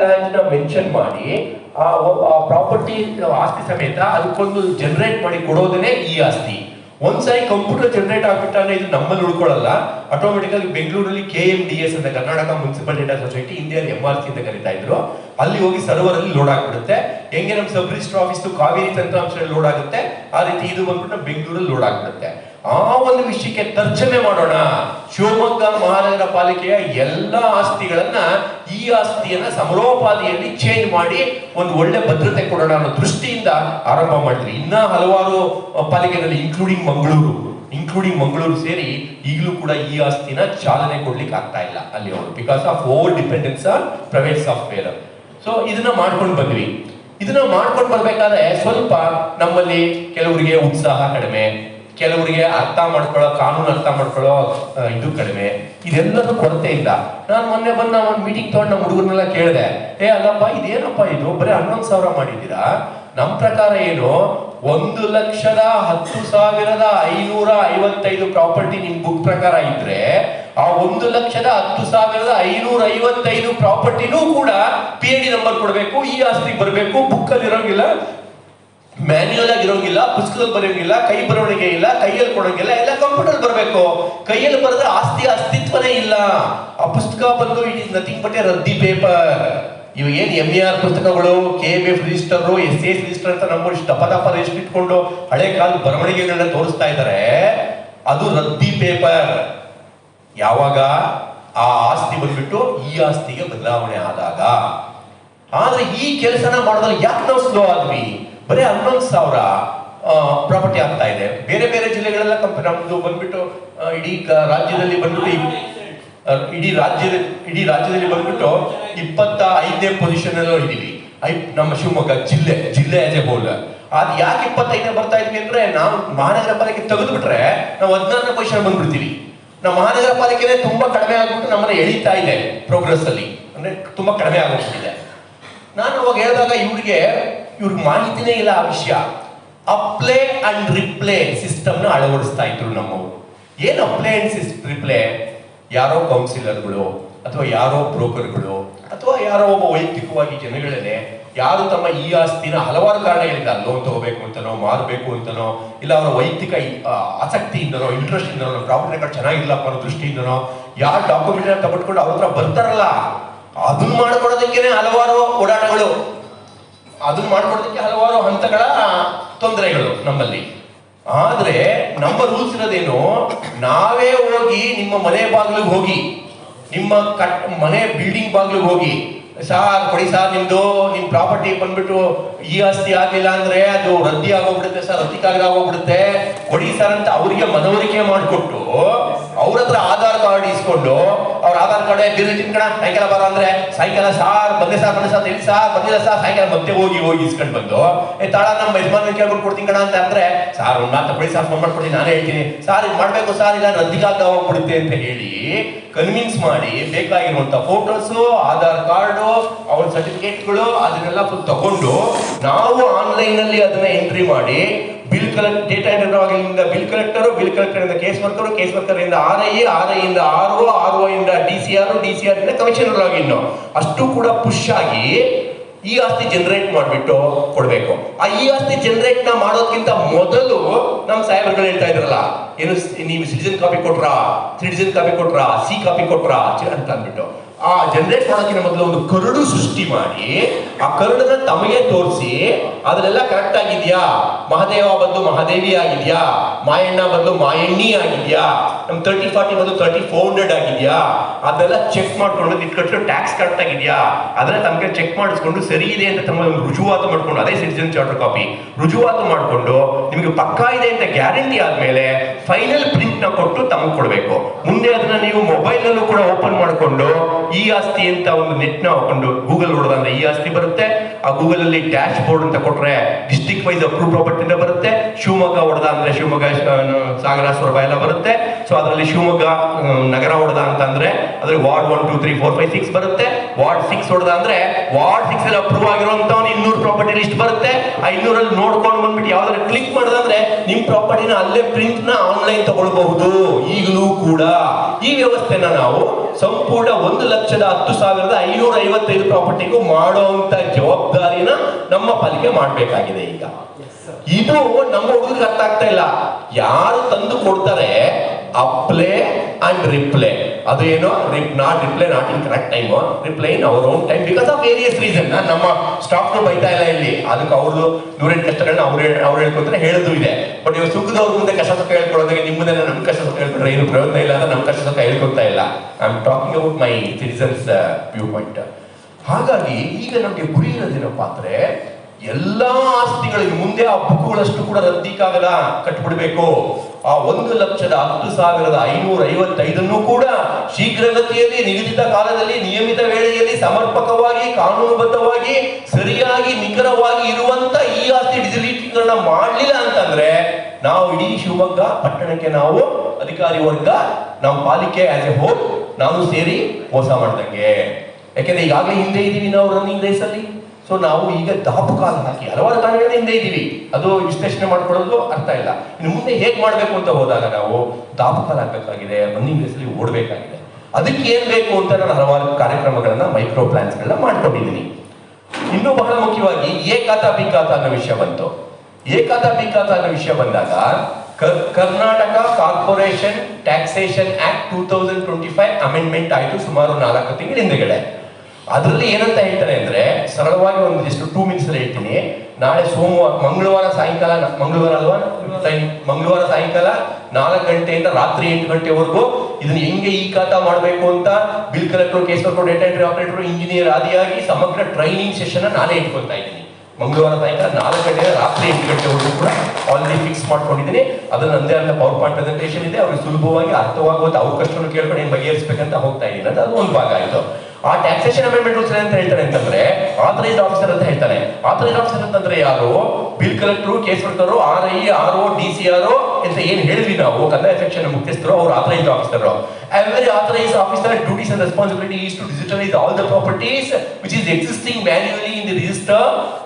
Land mention ಮಾಡಿ, ಆ property ಆಸ್ತಿ ಸಮೇತ ಅದಕ್ಕೊಂದು ಜನರೇಟ್ ಮಾಡಿ ಕೊಡೋದನ್ನೇ ಈ ಆಸ್ತಿ. ಒಂದ್ಸಾರಿ ಕಂಪ್ಯೂಟರ್ ಜನರೇಟ್ ಆಗ್ಬಿಟ್ಟಾನೆ ಇದು ನಮ್ಮಲ್ಲಿ ಉಳ್ಕೊಳ್ಳಲ್ಲ. ಆಟೋಮೆಟಿಕಲಿ ಬೆಂಗಳೂರಲ್ಲಿ ಕೆ ಎಂ ಡಿ ಎಸ್ ಅಂತ Karnataka municipal data society Indian M R C ಅಂತ ಕರೀತಾ ಇದ್ರು. ಅಲ್ಲಿ ಹೋಗಿ ಸರ್ವರ್ ಅಲ್ಲಿ ಲೋಡ್ ಆಗ್ಬಿಡುತ್ತೆ. ಹೆಂಗೆ ನಮ್ಮ ಸಬ್ ರಿಜಿಸ್ಟರ್ ಆಫೀಸ್ ಕಾವೇರಿ ತಂತ್ರಾಂಶದಲ್ಲಿ ಲೋಡ್ ಆಗುತ್ತೆ, ಆ ರೀತಿ ಇದು ಬಂದ್ಬಿಟ್ಟು ಬೆಂಗಳೂರಲ್ಲಿ ಲೋಡ್ ಆಗ್ಬಿಡುತ್ತೆ. ಆ ಒಂದು ವಿಷಯಕ್ಕೆ ತರ್ಜಮೆ ಮಾಡೋಣ. ಶಿವಮೊಗ್ಗ ಮಹಾನಗರ ಪಾಲಿಕೆಯ ಎಲ್ಲ ಆಸ್ತಿಗಳನ್ನ ಈ ಆಸ್ತಿಯನ್ನ ಸಮರೋಪಾದಿಯಲ್ಲಿ ಚೇಂಜ್ ಮಾಡಿ ಒಂದು ಒಳ್ಳೆ ಭದ್ರತೆ ಕೊಡೋಣ ಅನ್ನೋ ದೃಷ್ಟಿಯಿಂದ ಆರಂಭ ಮಾಡಿದ್ರಿ ಇನ್ನ ಹಲವಾರು ಪಾಲಿಕೆಗಳಲ್ಲಿ ಇನ್ಕ್ಲೂಡಿಂಗ್ ಮಂಗಳೂರು ಇನ್ಕ್ಲೂಡಿಂಗ್ ಮಂಗಳೂರು ಸೇರಿ ಈಗಲೂ ಕೂಡ ಈ ಆಸ್ತಿನ ಚಾಲನೆ ಕೊಡ್ಲಿಕ್ಕೆ ಆಗ್ತಾ ಇಲ್ಲ ಅಲ್ಲಿ ಅವರು because of over dependence on private software so ಇದನ್ನ ಮಾಡ್ಕೊಂಡು ಬಂದ್ವಿ. ಇದನ್ನ ಮಾಡ್ಕೊಂಡು ಬರ್ಬೇಕಾದ್ರೆ ಸ್ವಲ್ಪ ನಮ್ಮಲ್ಲಿ ಕೆಲವರಿಗೆ ಉತ್ಸಾಹ ಕಡಿಮೆ. ಕೆಲವರಿಗೆ ಅರ್ಥ ಮಾಡ್ಕೊಳ್ಳೋ, ಕಾನೂನು ಅರ್ಥ ಮಾಡ್ಕೊಳ್ಳೋ ಇದು ಕಡಿಮೆ. ಇದೆಲ್ಲದೂ ಕೊರತೆ ಇಲ್ಲ. ನಾನು ಮೊನ್ನೆ ಬಂದು ಒಂದು ಮೀಟಿಂಗ್ ತಗೊಂಡು ನಮ್ಮ ಹುಡುಗರನ್ನೆಲ್ಲ ಕೇಳಿದೆ. ಏ, ಅಲ್ಲಪ್ಪ, ಇದೇನಪ್ಪ ಇದು? ಬರೀ ಹನ್ನೊಂದು ಸಾವಿರ ಮಾಡಿದ್ದೀರಾ? ನಮ್ಮ ಪ್ರಕಾರ ಏನು? ಒಂದು ಲಕ್ಷದ ಹತ್ತು ಸಾವಿರದ ಐನೂರ ಐವತ್ತೈದು ಪ್ರಾಪರ್ಟಿ ನಿಮ್ ಬುಕ್ ಪ್ರಕಾರ ಇದ್ರೆ, ಆ ಒಂದು ಲಕ್ಷದ ಹತ್ತು ಸಾವಿರದ ಐನೂರ ಐವತ್ತೈದು ಪ್ರಾಪರ್ಟಿನೂ ಕೂಡ ಪಿ ಡಿ ನಂಬರ್ ಕೊಡಬೇಕು, ಈ ಆಸ್ತಿಗೆ ಬರಬೇಕು ಬುಕ್ ಅಲ್ಲಿ ಇರೋಂಗಿಲ್ಲ ಮ್ಯಾನ್ಯುಯಲ್ ಆಗಿ ಇರೋಂಗಿಲ್ಲ, ಪುಸ್ತಕದಲ್ಲಿ ಬರೆಯೋಂಗಿಲ್ಲ, ಕೈ ಬರವಣಿಗೆ ಇಲ್ಲ, ಕೈಯಲ್ಲಿ ಕೊಡೋಂಗಿಲ್ಲ, ಎಲ್ಲ ಕಂಪ್ಯೂಟರ್ ಬರಬೇಕು. ಕೈಯಲ್ಲಿ ಬರೆದ್ರೆ ಆಸ್ತಿ ಅಸ್ತಿತ್ವನೇ ಇಲ್ಲ. ಆ ಪುಸ್ತಕ ಬಂದು it is nothing but a ರದ್ದಿ paper ಇವಾಗ ಏನ್ ಎಂ ಆರ್ ಪುಸ್ತಕಗಳು K M F register S S register ಅಂತ ನಮ್ಮ ಇಷ್ಟು ದಪ್ಪ ರಿಜಿಸ್ಟರ್ ಇಟ್ಕೊಂಡು ಹಳೆ ಕಾಲದ ಬರವಣಿಗೆಗಳನ್ನ ತೋರಿಸ್ತಾ ಇದ್ದಾರೆ ಅದು ರದ್ದಿ ಪೇಪರ್ ಯಾವಾಗ? ಆ ಆಸ್ತಿ ಬಂದ್ಬಿಟ್ಟು ಈ ಆಸ್ತಿಗೆ ಬದಲಾವಣೆ ಆದಾಗ. ಆದ್ರೆ ಈ ಕೆಲಸನ ಮಾಡೋದ್ರಲ್ಲಿ ಯಾಕೆ ನಾವು ಸ್ಲೋ ಆದ್ವಿ? ಬರೀ ಹನ್ನೊಂದು ಸಾವಿರ ಪ್ರಾಪರ್ಟಿ ಆಗ್ತಾ ಇದೆ. ಬೇರೆ ಬೇರೆ ಜಿಲ್ಲೆಗಳೆಲ್ಲ ಕಂಪ ನಮ್ದು ಬಂದ್ಬಿಟ್ಟು ಇಡೀ ರಾಜ್ಯದಲ್ಲಿ ಬಂದ್ಬಿಟ್ಟು ಇಡೀ ರಾಜ್ಯದ, ಇಡೀ ರಾಜ್ಯದಲ್ಲಿ ಬಂದ್ಬಿಟ್ಟು ಇಪ್ಪತ್ತ ಐದನೇ ಪೊಸಿಷನ್ ಅಲ್ಲೂ ಇದ್ದೀವಿ. ಐ, ನಮ್ಮ ಶಿವಮೊಗ್ಗ ಜಿಲ್ಲೆ ಜಿಲ್ಲೆ ಆಸ್ ಎ ಹೋಲ್ ಅದು ಯಾಕೆ ಇಪ್ಪತ್ತೈದನೇ ಬರ್ತಾ ಇದ್ವಿ ಅಂದ್ರೆ, ನಾವು ಮಹಾನಗರ ಪಾಲಿಕೆ ತೆಗೆದು ಬಿಟ್ರೆ ನಾವು ಹದಿನಾರನೇ ಪೊಸಿಷನ್ ಬಂದ್ಬಿಡ್ತೀವಿ. ನಮ್ಮ ಮಹಾನಗರ ಪಾಲಿಕೆನೇ ತುಂಬಾ ಕಡಿಮೆ ಆಗ್ಬಿಟ್ಟು ನಮ್ಮನ್ನ ಎಳಿತಾ ಇದೆ ಪ್ರೋಗ್ರೆಸ್ ಅಲ್ಲಿ. ಅಂದ್ರೆ ತುಂಬಾ ಕಡಿಮೆ ಆಗೋಗ್ಬಿಟ್ಟಿದೆ. ನಾನು ಅವಾಗ ಹೇಳಿದಾಗ ಇವ್ರಿಗೆ ಇವ್ರಿಗೆ ಮಾಹಿತಿನೇ ಇಲ್ಲ ಆ ವಿಷಯ. ಅಪ್ಲೇ ಅಂಡ್ ರಿಪ್ಲೇ ಸಿಸ್ಟಮ್ನ ಅಳವಡಿಸ್ತಾ ಇದ್ರು ನಮ್ಮವರು. ಏನು ಅಪ್ಲೇ ಅಂಡ್ ರಿಪ್ಲೇ ಯಾರೋ ಕೌನ್ಸಿಲರ್ಗಳು ಅಥವಾ ಯಾರೋ ಬ್ರೋಕರ್ಗಳು ಅಥವಾ ಯಾರೋ ಒಬ್ಬ ವೈಯಕ್ತಿಕವಾಗಿ ಜನಗಳೇ ಯಾರು ತಮ್ಮ ಈ ಆಸ್ತಿನ ಹಲವಾರು ಕಾರಣಗಳಿಂದ ಲೋನ್ ತಗೋಬೇಕು ಅಂತನೋ, ಮಾರಬೇಕು ಅಂತನೋ, ಇಲ್ಲ ಅವರ ವೈಯಕ್ತಿಕ ಆಸಕ್ತಿಯಿಂದನೋ ಇಂಟ್ರೆಸ್ಟ್ ಇಂದನೋ ಪ್ರಾಪರ್ಟಿ ರೆಕಾರ್ಡ್ ಚೆನ್ನಾಗಿರ್ಲಪ್ಪ ಅನ್ನೋ ದೃಷ್ಟಿಯಿಂದನೋ, ಯಾರು ಡಾಕ್ಯುಮೆಂಟ್ ತಗೊಂಡ್ಕೊಂಡು ಅವ್ರ ಹತ್ರ ಬರ್ತಾರಲ್ಲ? ಅದನ್ನ ಮಾಡ್ಕೊಡೋದಕ್ಕೇನೆ ಹಲವಾರು ಓಡಾಟಗಳು. ಅದನ್ನ ಮಾಡ್ಕೊಡೋದಕ್ಕೆ ಹಲವಾರು ಹಂತಗಳ ತೊಂದರೆಗಳು ನಮ್ಮಲ್ಲಿ. ಆದ್ರೆ ನಮ್ಮ ರೂಲ್ಸ್ ಇರೋದೇನು, ನಾವೇ ಹೋಗಿ ನಿಮ್ಮ ಮನೆ ಬಾಗಿಲಿಗೆ ಹೋಗಿ, ನಿಮ್ಮ ಕಟ್, ಮನೆ ಬಿಲ್ಡಿಂಗ್ ಬಾಗಿಲಿಗೆ ಹೋಗಿ, ಸಾರ್ ಕೊಡಿ ಸಾರ್ ನಿಮ್ದು, ನಿಮ್ ಪ್ರಾಪರ್ಟಿ ಬಂದ್ಬಿಟ್ಟು ಈ ಆಸ್ತಿ ಆಗಲಿಲ್ಲ ಅಂದ್ರೆ ಅದು ರದ್ದಿ ಆಗೋಗ್ಬಿಡುತ್ತೆ ಸರ್, ರದ್ದಿ ಕಾಗದ ಆಗೋಗ್ಬಿಡುತ್ತೆ, ಕೊಡಿ ಸರ್ ಅಂತ ಅವರಿಗೆ ಮನವರಿಕೆ ಮಾಡಿಕೊಟ್ಟು, ಅವ್ರ ಹತ್ರ ಆಧಾರ್ ಕಾರ್ಡ್ ಇಸ್ಕೊಂಡು ಆಧಾರ್ ಕಾರ್ಡ್, ಬಿಲ್ ತಿನ್ಕಣ ಸಾಯಂಕಾಲ ಬರ ಅಂದ್ರೆ ಸಾಯಂಕಾಲ ಸಾರ್, ಬಂದೆ ಸಾರ್ ಬಂದೆ ಸಾರ್ ಇಲ್ಲಿ ಸಾರ್, ಬಂದಿಲ್ಲ ಸಾರ್ ಸಾಯಂಕಾಲ ಮತ್ತೆ ಹೋಗಿ ಹೋಗಿ ಇಸ್ಕೊಂಡ್ ಬಂದು ಈ ತಾಳ, ನಮ್ಮ ಯಜಮಾನ ಕೇಳ್ಬಿಟ್ಟು ಕೊಡ್ತೀನಿ ಕಣ ಅಂತ ಅಂದ್ರೆ, ಸಾರ್, ಒಂದ್ ಮಾತು ಕೊಡಿ ಸಾರ್ ಫೋನ್ ಮಾಡ್ಕೊಡಿ ನಾನೇ ಹೇಳ್ತೀನಿ. ಸಾರ್, ಇದು ಮಾಡ್ಬೇಕು, ಸಾರ್, ಇಲ್ಲ ರದ್ದಿಗಾಗ ಹೋಗ್ಬಿಡುತ್ತೆ ಅಂತ ಹೇಳಿ ಕನ್ವಿನ್ಸ್ ಮಾಡಿ ಬೇಕಾಗಿರುವಂತ ಫೋಟೋಸ್ ಆಧಾರ್ ಕಾರ್ಡು, ಅವ್ರ ಸರ್ಟಿಫಿಕೇಟ್ಗಳು ಅದನ್ನೆಲ್ಲ ಫುಲ್ ತಗೊಂಡು ನಾವು ಆನ್ಲೈನ್ ಅಲ್ಲಿ ಅದನ್ನ ಎಂಟ್ರಿ ಮಾಡಿ bill collect data entry bill collector bill collector ಇಂದ ಕೇಸ್ ವರ್ಕರ್ ಕೇಸ್ ವರ್ಕರ್ ಇಂದ ಆರ್ ಐ ಆರ್ ಐ ಇಂದ ಆರ್ ಒ ಆರ್ ಒ ಇಂದ D C R D C R ಇಂದ ಕಮಿಷನರ್ ಲಾಗಿನ್ ಅಷ್ಟು ಕೂಡ ಪುಷ್ ಆಗಿ ಈ ಆಸ್ತಿ ಜನರೇಟ್ ಮಾಡಿಬಿಟ್ಟು ಕೊಡ್ಬೇಕು. ಆ ಈ ಆಸ್ತಿ ಜನರೇಟ್ನ ಮಾಡೋದಕ್ಕಿಂತ ಮೊದಲು ನಮ್ಮ ಸಾಹೇಬರುಗಳು ಹೇಳ್ತಾ ಇದ್ರಲ್ಲ, ಏನು ನೀವು ಸಿಟಿಜನ್ ಕಾಪಿ ಕೊಟ್ರಾ ಸಿಟಿಜನ್ ಕಾಪಿ ಕೊಟ್ರಾ ಸಿ ಕಾಪಿ ಕೊಟ್ರಾ ಅಂತ ಅಂದ್ಬಿಟ್ಟು. ಆ ಜನರೇಟ್ ಮಾಡೋಕ್ಕಿಂತ ಮೊದಲು ಒಂದು ಕರಡು ಸೃಷ್ಟಿ ಮಾಡಿ, ಆ ಕರಡನ್ನ ತಮಗೆ ತೋರಿಸಿ ಅದನ್ನೆಲ್ಲ ಕರೆಕ್ಟ್ ಆಗಿದ್ಯಾ? ಮಹಾದೇವ ಬಂದು ಮಹಾದೇವಿ ಆಗಿದ್ಯಾ? ಮಾಯಣ್ಣ ಬಂದು ಮಾಯಣ್ಣಿ ಆಗಿದ್ಯಾ? ನಮ್ ತರ್ಟಿ ಫಾರ್ಟಿ ಬಂದು ತರ್ಟಿ ಫೋರ್ ಹಂಡ್ರೆಡ್ ಆಗಿದ್ಯಾ? ಅದೆಲ್ಲ ಚೆಕ್ ಮಾಡ್ಕೊಂಡು ಇಟ್ಕೊಟ್ಟು ಟ್ಯಾಕ್ಸ್ ಕರೆಕ್ಟ್ ಆಗಿದ್ಯಾ? ಅದನ್ನ ತಮಗೆ ಚೆಕ್ ಮಾಡಿಸ್ಕೊಂಡು ಸರಿ ಇದೆ ಅಂತ ತಮ್ಮ ಒಂದು ರುಜುವಾತು ಮಾಡ್ಕೊಂಡು, ಅದೇ ಸಿಟಿಜನ್ ಚಾರ್ಟರ್ ಕಾಪಿ ರುಜುವಾತು ಮಾಡಿಕೊಂಡು, ನಿಮಗೆ ಪಕ್ಕಾ ಇದೆ ಅಂತ ಗ್ಯಾರಂಟಿ ಆದ್ಮೇಲೆ ಫೈನಲ್ ಪ್ರಿಂಟ್ನ ಕೊಟ್ಟು ತಮಗೆ ಕೊಡಬೇಕು. ಮುಂದೆ ಅದನ್ನ ನೀವು ಮೊಬೈಲ್ ನಲ್ಲೂ ಕೂಡ ಓಪನ್ ಮಾಡ್ಕೊಂಡು ಈ ಆಸ್ತಿ ಅಂತ ಒಂದು ನೆಟ್ನ ಹಾಕೊಂಡು ಗೂಗಲ್ ಹೊಡೆದಂದ್ರೆ ಈ ಆಸ್ತಿ ಬರುತ್ತೆ. ಆ ಗೂಗಲ್ ಅಲ್ಲಿ ಡ್ಯಾಶ್ ಬೋರ್ಡ್ ಅಂತ ಕೊಟ್ರೆ ಡಿಸ್ಟಿಕ್ ವೈಸ್ ಅಪ್ರೂವ್ ಪ್ರಾಪರ್ಟಿ ಬರುತ್ತೆ. ಶಿವಮೊಗ್ಗ ಹೊಡೆದ ಅಂದ್ರೆ ಶಿವಮೊಗ್ಗ ಸಾಗರ, ಸೊರಬ ಎಲ್ಲ ಬರುತ್ತೆ. ಸೊ ಅದರಲ್ಲಿ ಶಿವಮೊಗ್ಗ ನಗರ ಹೊಡೆದ ಅಂತ ಅಂದ್ರೆ ಅದ್ರಲ್ಲಿ ward one two three four five six ಬರುತ್ತೆ. ವಾರ್ಡ್ ಸಿಕ್ಸ್ ಹೊಡೆದ ಅಂದ್ರೆ ವಾರ್ಡ್ ಸಿಕ್ಸ್ ಅಲ್ಲಿ ಅಪ್ರೂವ್ ಆಗಿರುವಂತ ಇನ್ನೂರು ಪ್ರಾಪರ್ಟಿ ಲಿಸ್ಟ್ ಬರುತ್ತೆ. ಆ ಇನ್ನೂರಲ್ಲಿ ನೋಡ್ಕೊಂಡು ಬಂದ್ಬಿಟ್ಟು ಯಾವ್ದಾದ್ರು ಕ್ಲಿಕ್ ಮಾಡಿದ್ರೆ ನಿಮ್ ಪ್ರಾಪರ್ಟಿನ ಅಲ್ಲೇ ಪ್ರಿಂಟ್ನ ಆನ್ಲೈನ್ ತಗೊಳ್ಬಹುದು. ಈಗಲೂ ಕೂಡ ಈ ವ್ಯವಸ್ಥೆನ ನಾವು ಸಂಪೂರ್ಣ ಒಂದು ಲಕ್ಷ ಲಕ್ಷದ ಹತ್ತು ಸಾವಿರದ ಐನೂರ ಐವತ್ತೈದು ಪ್ರಾಪರ್ಟಿಗೂ ಮಾಡುವಂತ ಜವಾಬ್ದಾರಿನ ನಮ್ಮ ಪಾಲಿಕೆ ಮಾಡಬೇಕಾಗಿದೆ ಈಗ. ಇದು ನಮ್ಮ ಹುಡುಗರಿಗೆ ಅರ್ಥ ಆಗ್ತಾ ಇಲ್ಲ. ಯಾರು ತಂದು ಕೊಡ್ತಾರೆ ಅಪ್ಲೇ ಅಂಡ್ ರಿಪ್ಲೇ. ಅದೇನೋ not reply not in correct time reply in our own time because of various reason ನಮ್ಮ ಸ್ಟಾಫ್ ಬೈತಾ ಇಲ್ಲ ಇಲ್ಲಿ. ಅದಕ್ಕೆ ಅವ್ರದ್ದು ನೂರೆಂಟು ಕಷ್ಟಗಳನ್ನ ಅವ್ರು ಅವ್ರು ಹೇಳ್ಕೊತಾರೆ ಹೇಳೋದು ಇದೆ. ಬಟ್ ಇವಾಗ ಸುಖದವ್ರ ಮುಂದೆ ಕಷ್ಟ ಸುಖ ಹೇಳ್ಕೊಳ್ಳೋದಕ್ಕೆ ನಿಮ್ಮದೇ ನಮ್ಮ ಕಷ್ಟ ಸುಖ ಹೇಳ್ಕೊಂಡ್ರೆ ಏನು ಪ್ರಯೋಜನ ಇಲ್ಲ ಅಂದ್ರೆ ನಮ್ಮ ಕಷ್ಟ ಸುಖ ಹೇಳ್ಕೊತಾ ಇಲ್ಲ. I am talking about my citizens view point ಹಾಗಾಗಿ ಈಗ ನಮಗೆ ಗುರಿ ಇರೋದೇನಪ್ಪ ಅಂದ್ರೆ ಎಲ್ಲಾ ಆಸ್ತಿಗಳಿಗೆ ಮುಂದೆ ಆ ಬುಕ್ಗಳಷ್ಟು ಕೂಡ ರದ್ದಿಕ್ಕಾಗಲ್ಲ ಕಟ್ಬಿಡ್ಬೇಕು. ಆ ಒಂದು ಲಕ್ಷದ ಹತ್ತು ಸಾವಿರದ ಐನೂರ ಐವತ್ತೈದನ್ನು ಕೂಡ ಶೀಘ್ರಗತಿಯಲ್ಲಿ ನಿಗದಿತ ಕಾಲದಲ್ಲಿ ನಿಯಮಿತ ವೇಳೆಯಲ್ಲಿ ಸಮರ್ಪಕವಾಗಿ, ಕಾನೂನುಬದ್ಧವಾಗಿ, ಸರಿಯಾಗಿ, ನಿಖರವಾಗಿ ಇರುವಂತ ಈ ಆಸ್ತಿ ಡಿಜಿಟಲೀಕರಣ ಮಾಡಲಿಲ್ಲ ಅಂತಂದ್ರೆ ನಾವು ಇಡೀ ಶಿವಮೊಗ್ಗ, ಪಟ್ಟಣಕ್ಕೆ ನಾವು ಅಧಿಕಾರಿ ವರ್ಗ ನಮ್ಮ ಪಾಲಿಕೆ ಆಸ್ ಎ ಹೋಮ್ ನಾನು ಸೇರಿ ಮೋಸ ಮಾಡ್ದಂಗೆ. ಯಾಕೆಂದ್ರೆ ಈಗಾಗಲೇ ಹಿಂದೆ ಇದ್ದೀವಿ ನಾವು ರನ್ನಿಂಗ್ ರೇಸ್ ಅಲ್ಲಿ. ಸೊ ನಾವು ಈಗ ದಾಪು ಕಾಲ ಹಾಕಿ ಹಲವಾರು ಕಾರಣಗಳಿಂದ ಹಿಂದೆ ಇದ್ದೀವಿ. ಅದು ವಿಶ್ಲೇಷಣೆ ಮಾಡ್ಕೊಳ್ಳೋದು ಅರ್ಥ ಇಲ್ಲ. ಇನ್ನು ಮುಂದೆ ಹೇಗೆ ಮಾಡಬೇಕು ಅಂತ ಹೋದಾಗ ನಾವು ದಾಪು ಕಾಲ ಹಾಕಬೇಕಾಗಿದೆ ರನ್ನಿಂಗ್ ರೇಸಲ್ಲಿ ಓಡಬೇಕಾಗಿದೆ. ಅದಕ್ಕೆ ಏನು ಬೇಕು ಅಂತ ನಾನು ಹಲವಾರು ಕಾರ್ಯಕ್ರಮಗಳನ್ನು ಮೈಕ್ರೋ ಪ್ಲಾನ್ಸ್ಗಳನ್ನ ಮಾಡ್ಕೊಂಡಿದ್ದೀನಿ. ಇನ್ನೂ ಬಹಳ ಮುಖ್ಯವಾಗಿ ಏಕಾತ ಬಿಕಾತ ಅನ್ನೋ ವಿಷಯ ಬಂತು. ಏಕಾತ ಬಿಕಾತ ಅನ್ನೋ ವಿಷಯ ಬಂದಾಗ ಕರ್- Karnataka corporation taxation act two thousand twenty five amendment ಆಯಿತು ಸುಮಾರು ನಾಲ್ಕು ತಿಂಗಳ ಹಿಂದೆಗಡೆ ಅದರಲ್ಲಿ ಏನಂತ ಹೇಳ್ತಾರೆ ಅಂದ್ರೆ, ಸರಳವಾಗಿ ಒಂದು ಜಸ್ಟ್ ಟೂ ಮಿನಿಟ್ಸ್ ಅಲ್ಲಿ ಹೇಳ್ತೀನಿ. ನಾಳೆ ಸೋಮವಾರ, ಮಂಗಳವಾರ ಸಾಯಂಕಾಲ ಮಂಗಳವಾರ ಅಲ್ವಾ? ಮಂಗಳವಾರ ಸಾಯಂಕಾಲ ನಾಲ್ಕು ಗಂಟೆಯಿಂದ ರಾತ್ರಿ ಎಂಟು ಗಂಟೆವರೆಗೂ ಇದನ್ನ ಹೆಂಗೆ ಈ ಖಾತಾ ಮಾಡಬೇಕು ಅಂತ bill collector case data entry operator engineer ಆದಿಯಾಗಿ ಸಮಗ್ರ ಟ್ರೈನಿಂಗ್ ಸೆಷನ್ ನಾನೇ ಇಟ್ಕೊಳ್ತಾ ಇದ್ದೀನಿ. ಮಂಗಳವಾರ ಸಾಯಂಕಾಲ ನಾಲ್ಕು ಗಂಟೆಯಿಂದ ರಾತ್ರಿ ಎಂಟು ಗಂಟೆವರೆಗೂ ಕೂಡ ಆಲ್ರೆಡಿ ಫಿಕ್ಸ್ ಮಾಡ್ಕೊಂಡಿದ್ದೀನಿ. ಅದನ್ನ ಅಂದೇ ಅಂತ ಪವರ್ ಪಾಯಿಂಟ್ ಪ್ರೆಸೆಂಟೇಷನ್ ಇದೆ. ಅವ್ರಿಗೆ ಸುಲಭವಾಗಿ ಅರ್ಥವಾಗುವಂತ ಅವಕಾಶವನ್ನು ಕೇಳ್ಕೊಂಡು ಏನು ಬಗೆಹರಿಸಬೇಕಂತ ಹೋಗ್ತಾ ಇದ್ದೀನಿ ಅಂತ ಅದು ಒಂದು ಭಾಗ ಆಯಿತು. ಆ ಟ್ಯಾಕ್ಸೇಷನ್ ಅಮೆಂಡ್ಮೆಂಟ್ ರೂಲ್ಸ್ ಅಂತ ಹೇಳ್ತಾರೆ ಅಂತಂದ್ರೆ ಆಥರೈಸ್ಡ್ ಆಫೀಸರ್ ಅಂತ ಹೇಳ್ತಾರೆ ಆಥರೈಸ್ಡ್ ಆಫೀಸರ್ ಅಂತಂದ್ರೆ ಯಾರು? ಬಿಲ್ ಕಲೆಕ್ಟರ್ ಕೇಸ್ ಕೊಡ್ತಾರೋ R I R O D C R ಅಂತ ಏನ್ ಹೇಳಿದ್ವಿ ನಾವು ಕಂದಾಯ ಸೆಕ್ಷನ್ ಮುಖ್ಯಸ್ಥರು, ಅವರು authorised officer every authorised officer duties and responsibility is to digitalise all the properties which is existing manually in the register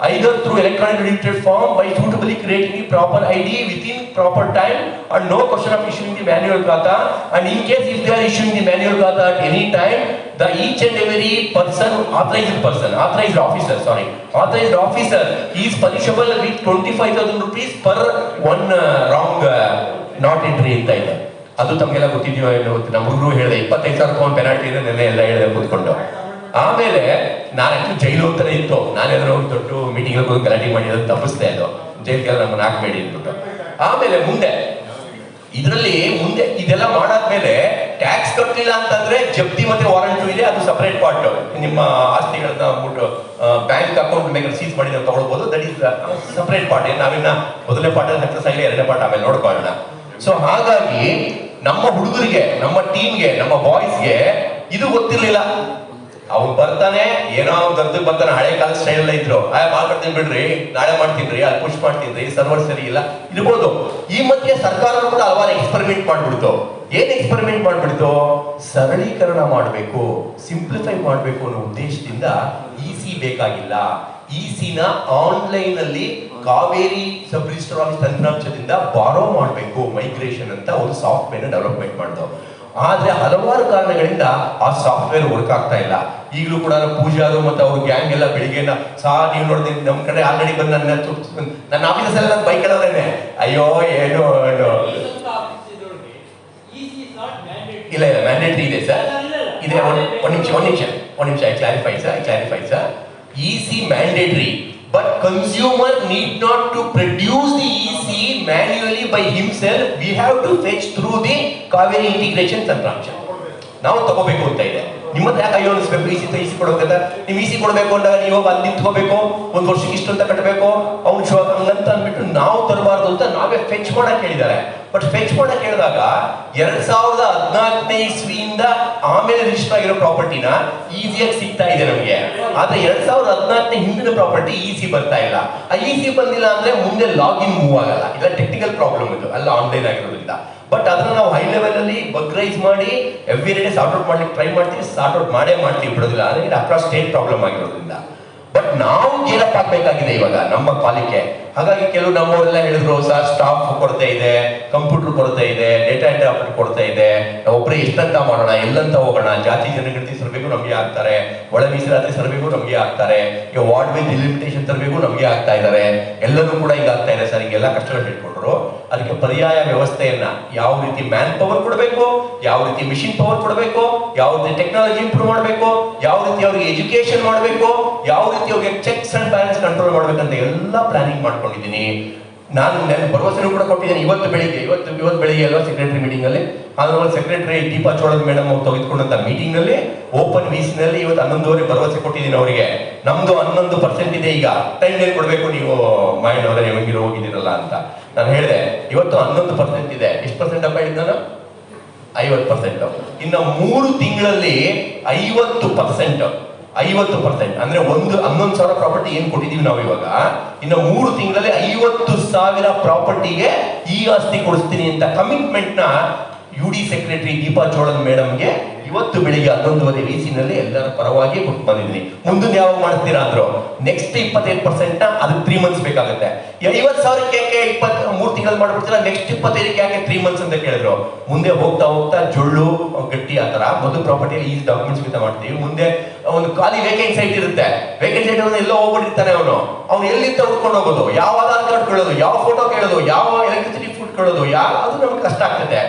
either through electronic registered form by suitably creating the proper ID within proper time and no question of issuing the manual kata and in case if they are issuing the manual kata at any time the each and every person authorized person authorized officer sorry authorized officer is punishable with 25000 rupees per one uh, wrong uh, not entry ಅಂತ ಇದೆ ಅದು ತಮಗೆಲ್ಲ ಗೊತ್ತಿದೆಯೋ ಏನೋ ನಮ್ಮ ಹುಡುಗರು ಹೇಳಿದೆ ಇಪ್ಪತ್ತೈದು ಸಾವಿರ ರೂಪಾಯಿ ಪೆನಾಲ್ಟಿ ಇದೆ ನೆನ್ನೆ ಎಲ್ಲ ಹೇಳಿದೆ ಕೂತ್ಕೊಂಡು ಆಮೇಲೆ ನಾನು ಜೈಲು ಅಂತಾನೆ ಇತ್ತು. ನಾನೆಲ್ಲ ಹೋಗಿ ತೊಟ್ಟು ಮೀಟಿಂಗ್ ಹೋಗಿ ಗಲಾಟೆ ಮಾಡಿ ಅದನ್ನು ತಪ್ಪಿಸ್ತಾ ಇದ್ದು. ಜೈಲ್ಗೆಲ್ಲ ನಮ್ಮನ್ನ ಹಾಕ್ಬೇಡಿ ಅಂದ್ಬಿಟ್ಟು. ಆಮೇಲೆ ಮುಂದೆ, ಇದರಲ್ಲಿ ಮುಂದೆ ಇದೆಲ್ಲ ಮಾಡಾದ್ಮೇಲೆ ಟ್ಯಾಕ್ಸ್ ಕಟ್ಟಲಿಲ್ಲ ಅಂತಂದ್ರೆ ಜಪ್ತಿ ಮತ್ತೆ ವಾರಂಟು ಇದೆ, ಅದು ಸಪರೇಟ್ ಪಾರ್ಟ್ ನಿಮ್ಮ ಆಸ್ತಿಗಳನ್ನ ಅಂದ್ಬಿಟ್ಟು ಬ್ಯಾಂಕ್ ಅಕೌಂಟ್ ಮೇಲೆ ಸೀಸ್ ಮಾಡಿ ನಾವು ತಗೊಳ್ಬಹುದು ದಟ್ ಇಸ್ ಸಪರೇಟ್ ಪಾರ್ಟ್ ನಾವಿನ್ನ ಮೊದಲನೇ ಪಾರ್ಟ್ ಸಕ್ಸಸ್ ಆಗಿಲ್ಲ ಎರಡನೇ ಪಾರ್ಟ್ ಆಮೇಲೆ ನೋಡ್ಕೊಳ್ಳೋಣ. ಸೊ ಹಾಗಾಗಿ ನಮ್ಮ ಹುಡುಗರಿಗೆ, ನಮ್ಮ ಟೀಮ್ಗೆ ನಮ್ಮ ಬಾಯ್ಸ್ಗೆ ಇದು ಗೊತ್ತಿರ್ಲಿಲ್ಲ. ಅವ್ನು ಬರ್ತಾನೆ, ಏನೋ ಅವ್ನು ಗದ್ದಕ್ಕೆ ಬರ್ತಾನೆ, ಹಳೆ ಕಾಲ ಸ್ಟೈಲ್ ಇದ್ರು. ಆ ಮಾಡ್ಕೊಡ್ತೀನಿ ಬಿಡ್ರಿ, ನಾಳೆ ಮಾಡ್ತೀನಿ ಅಲ್ಲಿ ಪುಷ್ ಮಾಡ್ತೀನಿ ಸರ್ವರ್ ಸರಿ ಇಲ್ಲ. ಇರ್ಬೋದು ಈ ಮಧ್ಯೆ ಸರ್ಕಾರ ಕೂಡ ಹಲವಾರು ಎಕ್ಸ್ಪರಿಮೆಂಟ್ ಮಾಡ್ಬಿಡ್ತು. ಏನ್ ಎಕ್ಸ್ಪರಿಮೆಂಟ್ ಮಾಡ್ಬಿಡ್ತು? ಸರಳೀಕರಣ ಮಾಡಬೇಕು ಸಿಂಪ್ಲಿಫೈ ಮಾಡಬೇಕು ಅನ್ನೋ ಉದ್ದೇಶದಿಂದ ಇಸಿ ಬೇಕಾಗಿಲ್ಲ. ಇಸಿನ ಆನ್ಲೈನ್ ಅಲ್ಲಿ ಕಾವೇರಿ ಸಬ್ ರಿಜಿಸ್ಟರ್ ಆಫೀಸ್ ತಂತ್ರಾಂಶದಿಂದ ಬಾರೋ ಮಾಡಬೇಕು ಮೈಗ್ರೇಷನ್ ಅಂತ ಒಂದು ಸಾಫ್ಟ್ವೇರ್ ಡೆವಲಪ್ಮೆಂಟ್ ಮಾಡ್ತು ಆದ್ರೆ ಹಲವಾರು ಕಾರಣಗಳಿಂದ ಆ ಸಾಫ್ಟ್ವೇರ್ ವರ್ಕ್ ಆಗ್ತಾ ಇಲ್ಲ. ಈಗಲೂ ಕೂಡ ಪೂಜಾರು ಮತ್ತೆ ಅವ್ರ ಗ್ಯಾಂಗ್ ಎಲ್ಲ ಬೆಳಿಗ್ಗೆನ ಸಾ, ನೀವು ನೋಡಿದ್ರೆ ನಮ್ಮ ಕಡೆ ಆಲ್ರೆಡಿ ಬಂದು ನನ್ನ ನನ್ನ ಆಫೀಸ್ ಎಲ್ಲ ಬೈಕ್ ಅಲ್ಲೇನೆ ಅಯ್ಯೋ, ಏನು ಇಲ್ಲ ಇಲ್ಲ ಮ್ಯಾಂಡೇಟರಿ ಇದೆ ಸರ್ ಇದೆ ಒಂದು ನಿಮಿಷ ಒಂದು ನಿಮಿಷ ಒಂದು ನಿಮಿಷ I clarify sir I clarify sir EC mandatory but consumer need not to produce the EC manually by himself we have to fetch through the Kaveri integration ತಂತ್ರಾಂಶ ನಾವು ತಗೋಬೇಕು ಅಂತ ಇದೆ. ನಿಮ್ಮ ಹತ್ರ ಯಾಕೆ ಅಯ್ಯೋ ಅನಿಸ್ಬೇಕು ಇಸಿ ಇಸಿ ಕೊಡೋಕಂತ ನೀವು ಈಸಿ ಕೊಡಬೇಕು ಅಂದಾಗ ನೀವು ಅಲ್ಲಿ ನಿಂತ್ಕೋಬೇಕು, ಒಂದು ವರ್ಷಕ್ಕೆ ಇಷ್ಟು ಅಂತ ಕಟ್ಟಬೇಕು, ಅವ್ನು ಶೋ ಹಂಗಂತ ಅಂದ್ಬಿಟ್ಟು ನಾವು ತರಬಾರ್ದು ಅಂತ ನಾವೇ ಫೆಚ್ ಮಾಡಕ್ ಹೇಳಿದ್ದಾರೆ. ಬಟ್ ಫೆಚ್ ಮಾಡಕ್ ಹೇಳಿದಾಗ ಎರಡ್ ಸಾವಿರದ ಹದಿನಾಲ್ಕನೇ ಇಸ್ವಿಯಿಂದ ಆಮೇಲೆ ರಿಜಿಸ್ಟರ್ ಆಗಿರೋ ಪ್ರಾಪರ್ಟಿನ ಈಸಿಯಾಗಿ ಸಿಗ್ತಾ ಇದೆ ನಮಗೆ. ಆದ್ರೆ ಎರಡ್ ಸಾವಿರದ ಹದಿನಾಲ್ಕನೇ ಹಿಂದಿನ ಪ್ರಾಪರ್ಟಿ ಈಸಿ ಬರ್ತಾ ಇಲ್ಲ. ಆ ಈಸಿ ಬಂದಿಲ್ಲ ಅಂದ್ರೆ ಮುಂದೆ ಲಾಗಿನ್ ಮೂವ್ ಆಗಲ್ಲ. ಇಲ್ಲ ಟೆಕ್ನಿಕಲ್ ಪ್ರಾಬ್ಲಮ್ ಇದು. ಅಲ್ಲ ಆನ್ಲೈನ್ ಆಗಿರೋದ್ರಿಂದ. ಬಟ್ ಅದನ್ನ ನಾವು ಹೈ ಲೆವೆಲ್ ಅಲ್ಲಿ ಬಗ್ರೈಸ್ ಮಾಡಿ ಎವ್ರಿ ಡೇ ಸಾರ್ಟ್ ಔಟ್ ಮಾಡ್ಲಿಕ್ಕೆ ಟ್ರೈ ಮಾಡ್ತೀವಿ ಸಾರ್ಟ್ ಔಟ್ ಮಾಡೇ ಮಾಡ್ತೀವಿ ಬಿಡೋದಿಲ್ಲ. ಅಂದ್ರೆ ಇದು ಅಕ್ರಾಸ್ ಸ್ಟೇಟ್ ಪ್ರಾಬ್ಲಮ್ ಆಗಿರೋದ್ರಿಂದ. ಬಟ್ ನಾವು ಗೇರಪ್ ಆಗ್ಬೇಕಾಗಿದೆ ಇವಾಗ, ನಮ್ಮ ಪಾಲಿಕೆ. ಹಾಗಾಗಿ ಕೆಲವು ನಮ್ಮವರೆಲ್ಲ ಹೇಳಿದ್ರು, ಸರ್ ಸ್ಟಾಫ್ ಕೊರತೆ ಇದೆ ಕಂಪ್ಯೂಟರ್ ಕೊರತೆ ಇದೆ ಡೇಟಾ ಎಂಟ್ರಿ ಕೊಡ್ತಾ ಇದೆ. ನಾವು ಎಷ್ಟಂತ ಮಾಡೋಣ, ಎಲ್ಲಂತ ಹೋಗೋಣ, ಜಾತಿ ಜನಗಣತಿ ಸರ್ವೆಗೂ ನಮಗೆ ಆಗ್ತಾರೆ. ಒಳ ಮೀಸಲಾತಿ ಸರ್ವೆಗೂ ನಮಗೆ ಆಗ್ತಾರೆ. ಈಗ ವಾರ್ಡ್ ವೈಸ್ ಡಿಲಿಮಿಟೇಷನ್ ಸರ್ವೆಗೂ ನಮಗೆ ಆಗ್ತಾ ಇದ್ದಾರೆ ಎಲ್ಲರೂ ಕೂಡ ಈಗ ಆಗ್ತಾ ಇದೆ, ಸರ್ ಹಿಂಗೆಲ್ಲ ಕಷ್ಟಗಳು ಇಟ್ಕೊಂಡ್ರು ಅದಕ್ಕೆ ಪರ್ಯಾಯ ವ್ಯವಸ್ಥೆಯನ್ನ ಯಾವ ರೀತಿ ಮ್ಯಾನ್ ಪವರ್ ಕೊಡಬೇಕು, ಯಾವ ರೀತಿ ಮಿಷಿನ್ ಪವರ್ ಕೊಡಬೇಕು, ಯಾವ ರೀತಿ ಟೆಕ್ನಾಲಜಿ ಇಂಪ್ರೂವ್ ಮಾಡಬೇಕು, ಯಾವ ರೀತಿ ಅವ್ರಿಗೆ ಎಜುಕೇಶನ್ ಮಾಡಬೇಕು, ಯಾವ ರೀತಿ ಅವ್ರಿಗೆ ಚೆಕ್ಸ್ ಅಂಡ್ ಬ್ಯಾಲೆನ್ಸ್ ಕಂಟ್ರೋಲ್ ಮಾಡ್ಬೇಕಂತ ಎಲ್ಲ ಪ್ಲಾನಿಂಗ್ ಮಾಡ್ಕೊಂಡಿದ್ದೀನಿ. ನಾನು ನನ್ನ ಭರವಸೆನೂ ಕೂಡ ಕೊಟ್ಟಿದ್ದೀನಿ. ಇವತ್ತು ಬೆಳಿಗ್ಗೆ, ಇವತ್ತು ಇವತ್ತು ಬೆಳಿಗ್ಗೆ ಅಲ್ವಾ ಸೆಕ್ರೆಟರಿ ಮೀಟಿಂಗ್ ಅಲ್ಲಿ? ಆದ್ರೆ ಸೆಕ್ರೆಟರಿ ದೀಪಾ ಚೋಳದ ಮೇಡಮ್ ಅವ್ರು ತೆಗೆದುಕೊಂಡಂತ ಮೀಟಿಂಗ್ನಲ್ಲಿ ಓಪನ್ನಲ್ಲಿ ಇವತ್ತು ಹನ್ನೊಂದುವರೆ ಭರವಸೆ ಕೊಟ್ಟಿದ್ದೀನಿ ಅವರಿಗೆ. ನಮ್ದು ಹನ್ನೊಂದು ಪರ್ಸೆಂಟ್ ಇದೆ ಈಗ. ಟೈಮ್ ಕೊಡಬೇಕು ನೀವು ಮೈಂಡ್ ಅವರೇ? ಹೆಂಗಿರೋ ಹೋಗಿದ್ದೀರಲ್ಲ ಅಂತ. ನಾನು ಹೇಳಿದೆ, ಇವತ್ತು ಹನ್ನೊಂದು ಪರ್ಸೆಂಟ್ ಇದೆ. ಎಷ್ಟು ಪರ್ಸೆಂಟ್ ಅಪ್ಪ ಹೇಳಿದ್ ನಾನು? ಐವತ್ತು ಪರ್ಸೆಂಟ್ ಇನ್ನು ಮೂರು ತಿಂಗಳಲ್ಲಿ ಐವತ್ತು ಪರ್ಸೆಂಟ್ ಐವತ್ತು ಪರ್ಸೆಂಟ್ ಅಂದ್ರೆ ಒಂದು, ಹನ್ನೊಂದು ಸಾವಿರ ಪ್ರಾಪರ್ಟಿ ಏನ್ ಕೊಟ್ಟಿದೀವಿ ನಾವು ಇವಾಗ? ಇನ್ನು ಮೂರು ತಿಂಗಳಲ್ಲಿ ಐವತ್ತು ಸಾವಿರ ಪ್ರಾಪರ್ಟಿಗೆ ಈ ಆಸ್ತಿ ಕೊಡಿಸ್ತೀನಿ ಅಂತ ಕಮಿಟ್ಮೆಂಟ್ನ U D secretary Deepa Cholan ಮೇಡಮ್ಗೆ ಇವತ್ತು ಬೆಳಿಗ್ಗೆ ಹನ್ನೊಂದುವರೆ ರೀಸಿನಲ್ಲಿ ಎಲ್ಲರ ಪರವಾಗಿ ಕೊಟ್ಟು ಬಂದಿದ್ದೀನಿ. ಮುಂದಿನ ಯಾವಾಗ ಮಾಡ್ತೀರಾ ಅಂದ್ರು ನೆಕ್ಸ್ಟ್ ಇಪ್ಪತ್ತೈದು ಪರ್ಸೆಂಟ್ನ ಅದು ತ್ರೀ ಮಂತ್ಸ್ ಬೇಕಾಗುತ್ತೆ. ಐವತ್ತು ಸಾವಿರಕ್ಕೆ ಯಾಕೆ ಇಪ್ಪತ್ ಮೂರು ತಿಂಗಳು ಮಾಡ್ಬಿಡ್ತೀರಾ? ನೆಕ್ಸ್ಟ್ ಇಪ್ಪತ್ತೈದಕ್ಕೆ ಯಾಕೆ ತ್ರೀ ಮಂತ್ಸ್ ಅಂತ ಕೇಳಿದ್ರು. ಮುಂದೆ ಹೋಗ್ತಾ ಹೋಗ್ತಾ ಜೊಳ್ಳು, ಗಟ್ಟಿ ಆ ತರ ಮೊದಲು ಪ್ರಾಪರ್ಟಿಯಲ್ಲಿ ಈ ಡಾಕ್ಯುಮೆಂಟ್ಸ್ ಅಂತ ಮಾಡ್ತೀವಿ. ಮುಂದೆ ಒಂದು ಖಾಲಿ ವೇಕೆನ್ಸಿ ಸೈಟ್ ಇರುತ್ತೆ. ವೇಕೆಂಟ್ ಸೈಟ್ ಅವನು ಎಲ್ಲೋ ಹೋಗ್ಬಿಟ್ಟಿರ್ತಾನೆ ಅವನು. ಅವ್ನು ಎಲ್ಲಿಂದ ಹುಡ್ಕೊಂಡು ಹೋಗೋದು? ಯಾವ ಆಧಾರ್ ಕಾರ್ಡ್ ಕೇಳೋದು? ಯಾವ ಫೋಟೋ ಕೇಳೋದು? ಯಾವ ಎಲೆಕ್ಟ್ರಿಸಿಟಿ ಫುಡ್ ಕೇಳೋದು? ಯಾವ ಅದು ನಮ್ಗೆ ಕಷ್ಟ ಆಗ್ತದೆ.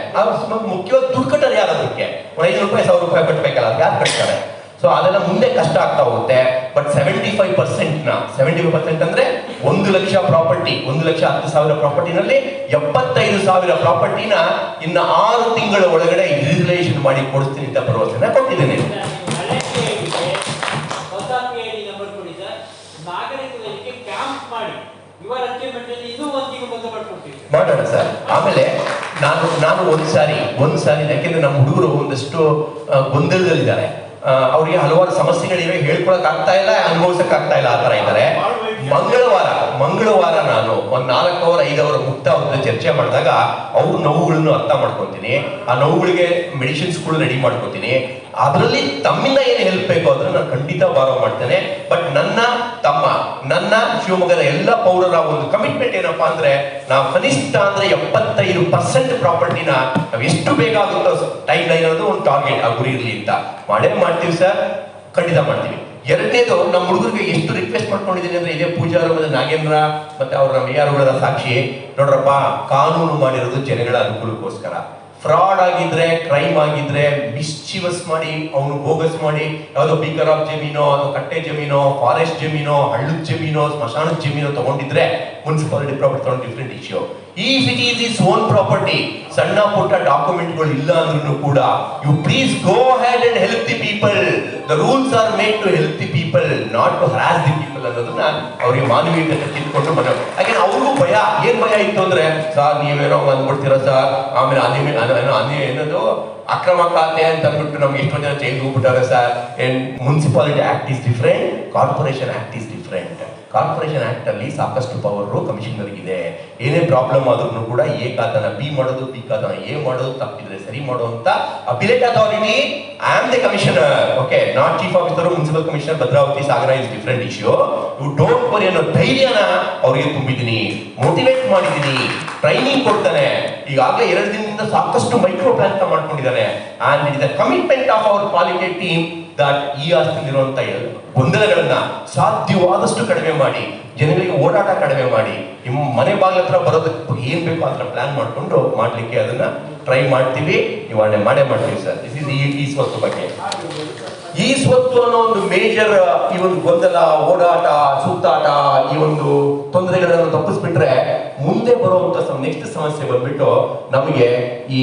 ಮುಖ್ಯವಾಗಿ ಕಟ್ಟೋದು ಯಾರು ಅದಕ್ಕೆ ಒಂದು ಐದು ರೂಪಾಯಿ ಸಾವಿರ ರೂಪಾಯಿ ಕಟ್ಟಬೇಕಲ್ಲ ಅದು ಯಾರು ಕಟ್ತಾರೆ? ಸೊ ಅದೆಲ್ಲ ಮುಂದೆ ಕಷ್ಟ ಆಗ್ತಾ ಹೋಗುತ್ತೆ. ಬಟ್ ಸೆವೆಂಟಿ ಫೈವ್ ಪರ್ಸೆಂಟ್ನ ಸೆವೆಂಟಿ ಫೈವ್ ಪರ್ಸೆಂಟ್ ಅಂದ್ರೆ ಒಂದು ಲಕ್ಷ ಪ್ರಾಪರ್ಟಿ ಒಂದು ಲಕ್ಷ ಹತ್ತು ಸಾವಿರ ಪ್ರಾಪರ್ಟಿನಲ್ಲಿ ಎಪ್ಪತ್ತೈದು ಸಾವಿರ ಪ್ರಾಪರ್ಟಿನ ಇನ್ನು ಆರು ತಿಂಗಳ ಒಳಗಡೆ ರಿಸರ್ವೇಷನ್ ಮಾಡಿ ಕೊಡಿಸ್ತೀನಿ ಅಂತ ಭರವಸೆನ ಕೊಟ್ಟಿದ್ದೀನಿ. ಮಾಡೋಣ ಸರ್. ಆಮೇಲೆ ನಾನು ನಾನು ಒಂದು ಸಾರಿ ಒಂದು ಸಾರಿ ಯಾಕೆಂದ್ರೆ ನಮ್ಮ ಹುಡುಗರು ಒಂದಷ್ಟು ಗೊಂದಲದಲ್ಲಿದ್ದಾರೆ. ಅವರಿಗೆ ಹಲವಾರು ಸಮಸ್ಯೆಗಳಿವೆ ಹೇಳ್ಕೊಳಕ್ ಆಗ್ತಾ ಇಲ್ಲ ಅನುಭವಿಸಕ್ ಆಗ್ತಾ ಇಲ್ಲ ಆ ತರ ಇದ್ದಾರೆ. ಮಂಗಳವಾರ ಮಂಗಳವಾರ ನಾನು ಒಂದ್ ನಾಲ್ಕು ಅವರ್ ಐದು ಅವರ್ ಮುಕ್ತ ಚರ್ಚೆ ಮಾಡಿದಾಗ ಅವ್ರ ನೋವುಗಳನ್ನು ಅರ್ಥ ಮಾಡ್ಕೊತೀನಿ. ಆ ನೋವುಗಳಿಗೆ ಮೆಡಿಸಿನ್ಸ್ ಕೂಡ ರೆಡಿ ಮಾಡ್ಕೊತೀನಿ. ಅದರಲ್ಲಿ ತಮ್ಮಿಂದ ಏನು ಹೆಲ್ಪ್ ಬೇಕು ಅದನ್ನ ನಾನು ಖಂಡಿತ ಬಾರೋ ಮಾಡ್ತೇನೆ. ಬಟ್ ನನ್ನ ನನ್ನ ಶಿವಮೊಗ್ಗದ ಎಲ್ಲ ಪೌರರ ಒಂದು ಕಮಿಟ್ಮೆಂಟ್ ಏನಪ್ಪಾ ಅಂದ್ರೆ, ನಾವು ಕನಿಷ್ಠ ಅಂದ್ರೆ ಎಪ್ಪತ್ತೈದು ಪರ್ಸೆಂಟ್ ಪ್ರಾಪರ್ಟಿನ ನಾವು ಎಷ್ಟು ಬೇಗ ಆಗುತ್ತೋ ಟೈಮ್ ಲೈನ್ ಅನ್ನೋದು ಒಂದು ಟಾರ್ಗೆಟ್ ಆ ಗುರಿ ಇರಲಿ ಅಂತ. ಮಾಡೇ ಮಾಡ್ತೀವಿ ಸರ್ ಖಂಡಿತ ಮಾಡ್ತೀವಿ. ಎರಡನೇದು ನಮ್ಮ ಹುಡುಗರಿಗೆ ಎಷ್ಟು ರಿಕ್ವೆಸ್ಟ್ ಮಾಡ್ಕೊಂಡಿದ್ದೀನಿ ಅಂದ್ರೆ, ಇದೇ ಪೂಜಾರು ಮತ್ತೆ ನಾಗೇಂದ್ರ ಮತ್ತೆ ಅವರ ಮೇಯಾರುಗಳ ಸಾಕ್ಷಿ. ನೋಡ್ರಪ್ಪ, ಕಾನೂನು ಮಾಡಿರೋದು ಜನಗಳ ಅನುಕೂಲಕ್ಕೋಸ್ಕರ. ಫ್ರಾಡ್ ಆಗಿದ್ರೆ ಕ್ರೈಮ್ ಆಗಿದ್ರೆ ಮಿಸ್ಚಿವಸ್ ಮಾಡಿ, ಅವನು ಬೋಗಸ್ ಮಾಡಿ, ಯಾವುದೋ ಬೀಕರ್ ಆಫ್ ಜಮೀನೋ ಅಥವಾ ಕಟ್ಟೆ ಜಮೀನೋ ಫಾರೆಸ್ಟ್ ಜಮೀನೋ, ಹಳ್ಳದ ಜಮೀನೋ, ಸ್ಮಶಾನದ ಜಮೀನೋ ತಗೊಂಡಿದ್ರೆ ಮುನ್ಸಿಪಾಲಿಟಿ ಪ್ರಾಪರ್ಟಿ ತಗೊಂಡು ಡಿಫ್ರೆಂಟ್ ಇಶ್ಯೂ ಈ it is is own property ಸಣ್ಣ ಪುಟ್ಟ ಡಾಕ್ಯುಮೆಂಟ್ಗಳು ಇಲ್ಲ ಅಂದ್ರೂ ಕೂಡ you please go ahead and help the people the rules are made to help the people not to harass the people ಅನ್ನೋದನ್ನ ಅವರಿಗೆ ಮಾನವೀಯತೆ ತಿಳ್ಕೊಂಡು ಮನೆ ಹಾಗೆ ಅವ್ರಿಗೂ ಭಯ, ಏನ್ ಭಯ ಇತ್ತು ಅಂದ್ರೆ, ಸರ್, ನೀವೇನೋ ಅಂದ್ಬಿಡ್ತೀರಾ ಸರ್? ಆಮೇಲೆ ಅನಿ ಏನೋ ಅನಿ ಏನದು? ಅಕ್ರಮ ಖಾತೆ ಅಂತ ಅಂದ್ಬಿಟ್ಟು ನಮ್ಗೆ ಎಷ್ಟೋ ಜನ ಚೇಂಜ್ ಹೋಗ್ಬಿಟ್ಟಾರೆ ಸರ್. ಏನ್ municipality act is different corporation act is different corporation act ಅಲ್ಲಿ ಸಾಕಷ್ಟು ಪವರ್ ಕಮಿಷನರ್ ಇದೆ ಏನೇ ಪ್ರಾಬ್ಲಮ್ ಆದ್ರೂ ಕೂಡ ಎ ಬಿ ಮಾಡೋದು ಬಿ ಖಾತನ ಎ ಮಾಡೋದು ತಪ್ಪಿದ್ರೆ ಸರಿ ಮಾಡುವಂತ appellate authority I am the commissioner okay not chief officer municipal commissioner Bhadravati, Sagara is different issue you don't worry ಅನ್ನೋ ಧೈರ್ಯನ ಅವರಿಗೆ ತುಂಬಿದ್ದೀನಿ. ಮೋಟಿವೇಟ್ ಮಾಡಿದ್ದೀನಿ. ಟ್ರೈನಿಂಗ್ ಕೊಡ್ತಾನೆ. ಈಗಾಗಲೇ ಎರಡು ದಿನದಿಂದ ಸಾಕಷ್ಟು micro plan ಮಾಡ್ಕೊಂಡಿದ್ದಾನೆ and it the commitment of our quality team that ಈ ಆಸ್ತಿಲಿರುವಂತ ಗೊಂದಲಗಳನ್ನ ಸಾಧ್ಯವಾದಷ್ಟು ಕಡಿಮೆ ಮಾಡಿ, ಜನಗಳಿಗೆ ಓಡಾಟ ಕಡಿಮೆ ಮಾಡಿ ನಿಮ್ಮ ಮನೆ ಬಾಗಿಲ ಹತ್ರ ಬರೋದಕ್ಕೆ ಏನ್ ಬೇಕೋ ಥರ ಪ್ಲಾನ್ ಮಾಡ್ಕೊಂಡು ಮಾಡ್ಲಿಕ್ಕೆ ಅದನ್ನ ಟ್ರೈ ಮಾಡ್ತೀವಿ. ನಿವಾರಣೆ ಮಾಡೇ ಮಾಡ್ತೀವಿ ಸರ್. ಇಸ್ ಈ ಸ್ವಲ್ಪ ಬಗ್ಗೆ ಈ ಸ್ವತ್ತು ಅನ್ನೋ ಒಂದು ಮೇಜರ್ ಈ ಒಂದು ಗೊಂದಲ, ಓಡಾಟ ಸುತ್ತಾಟ ಈ ಒಂದು ತೊಂದರೆಗಳನ್ನು ತಪ್ಪಿಸ್ಬಿಟ್ರೆ ಮುಂದೆ ಬರುವಂತ ನೆಕ್ಸ್ಟ್ ಸಮಸ್ಯೆ ಬಂದ್ಬಿಟ್ಟು ನಮಗೆ ಈ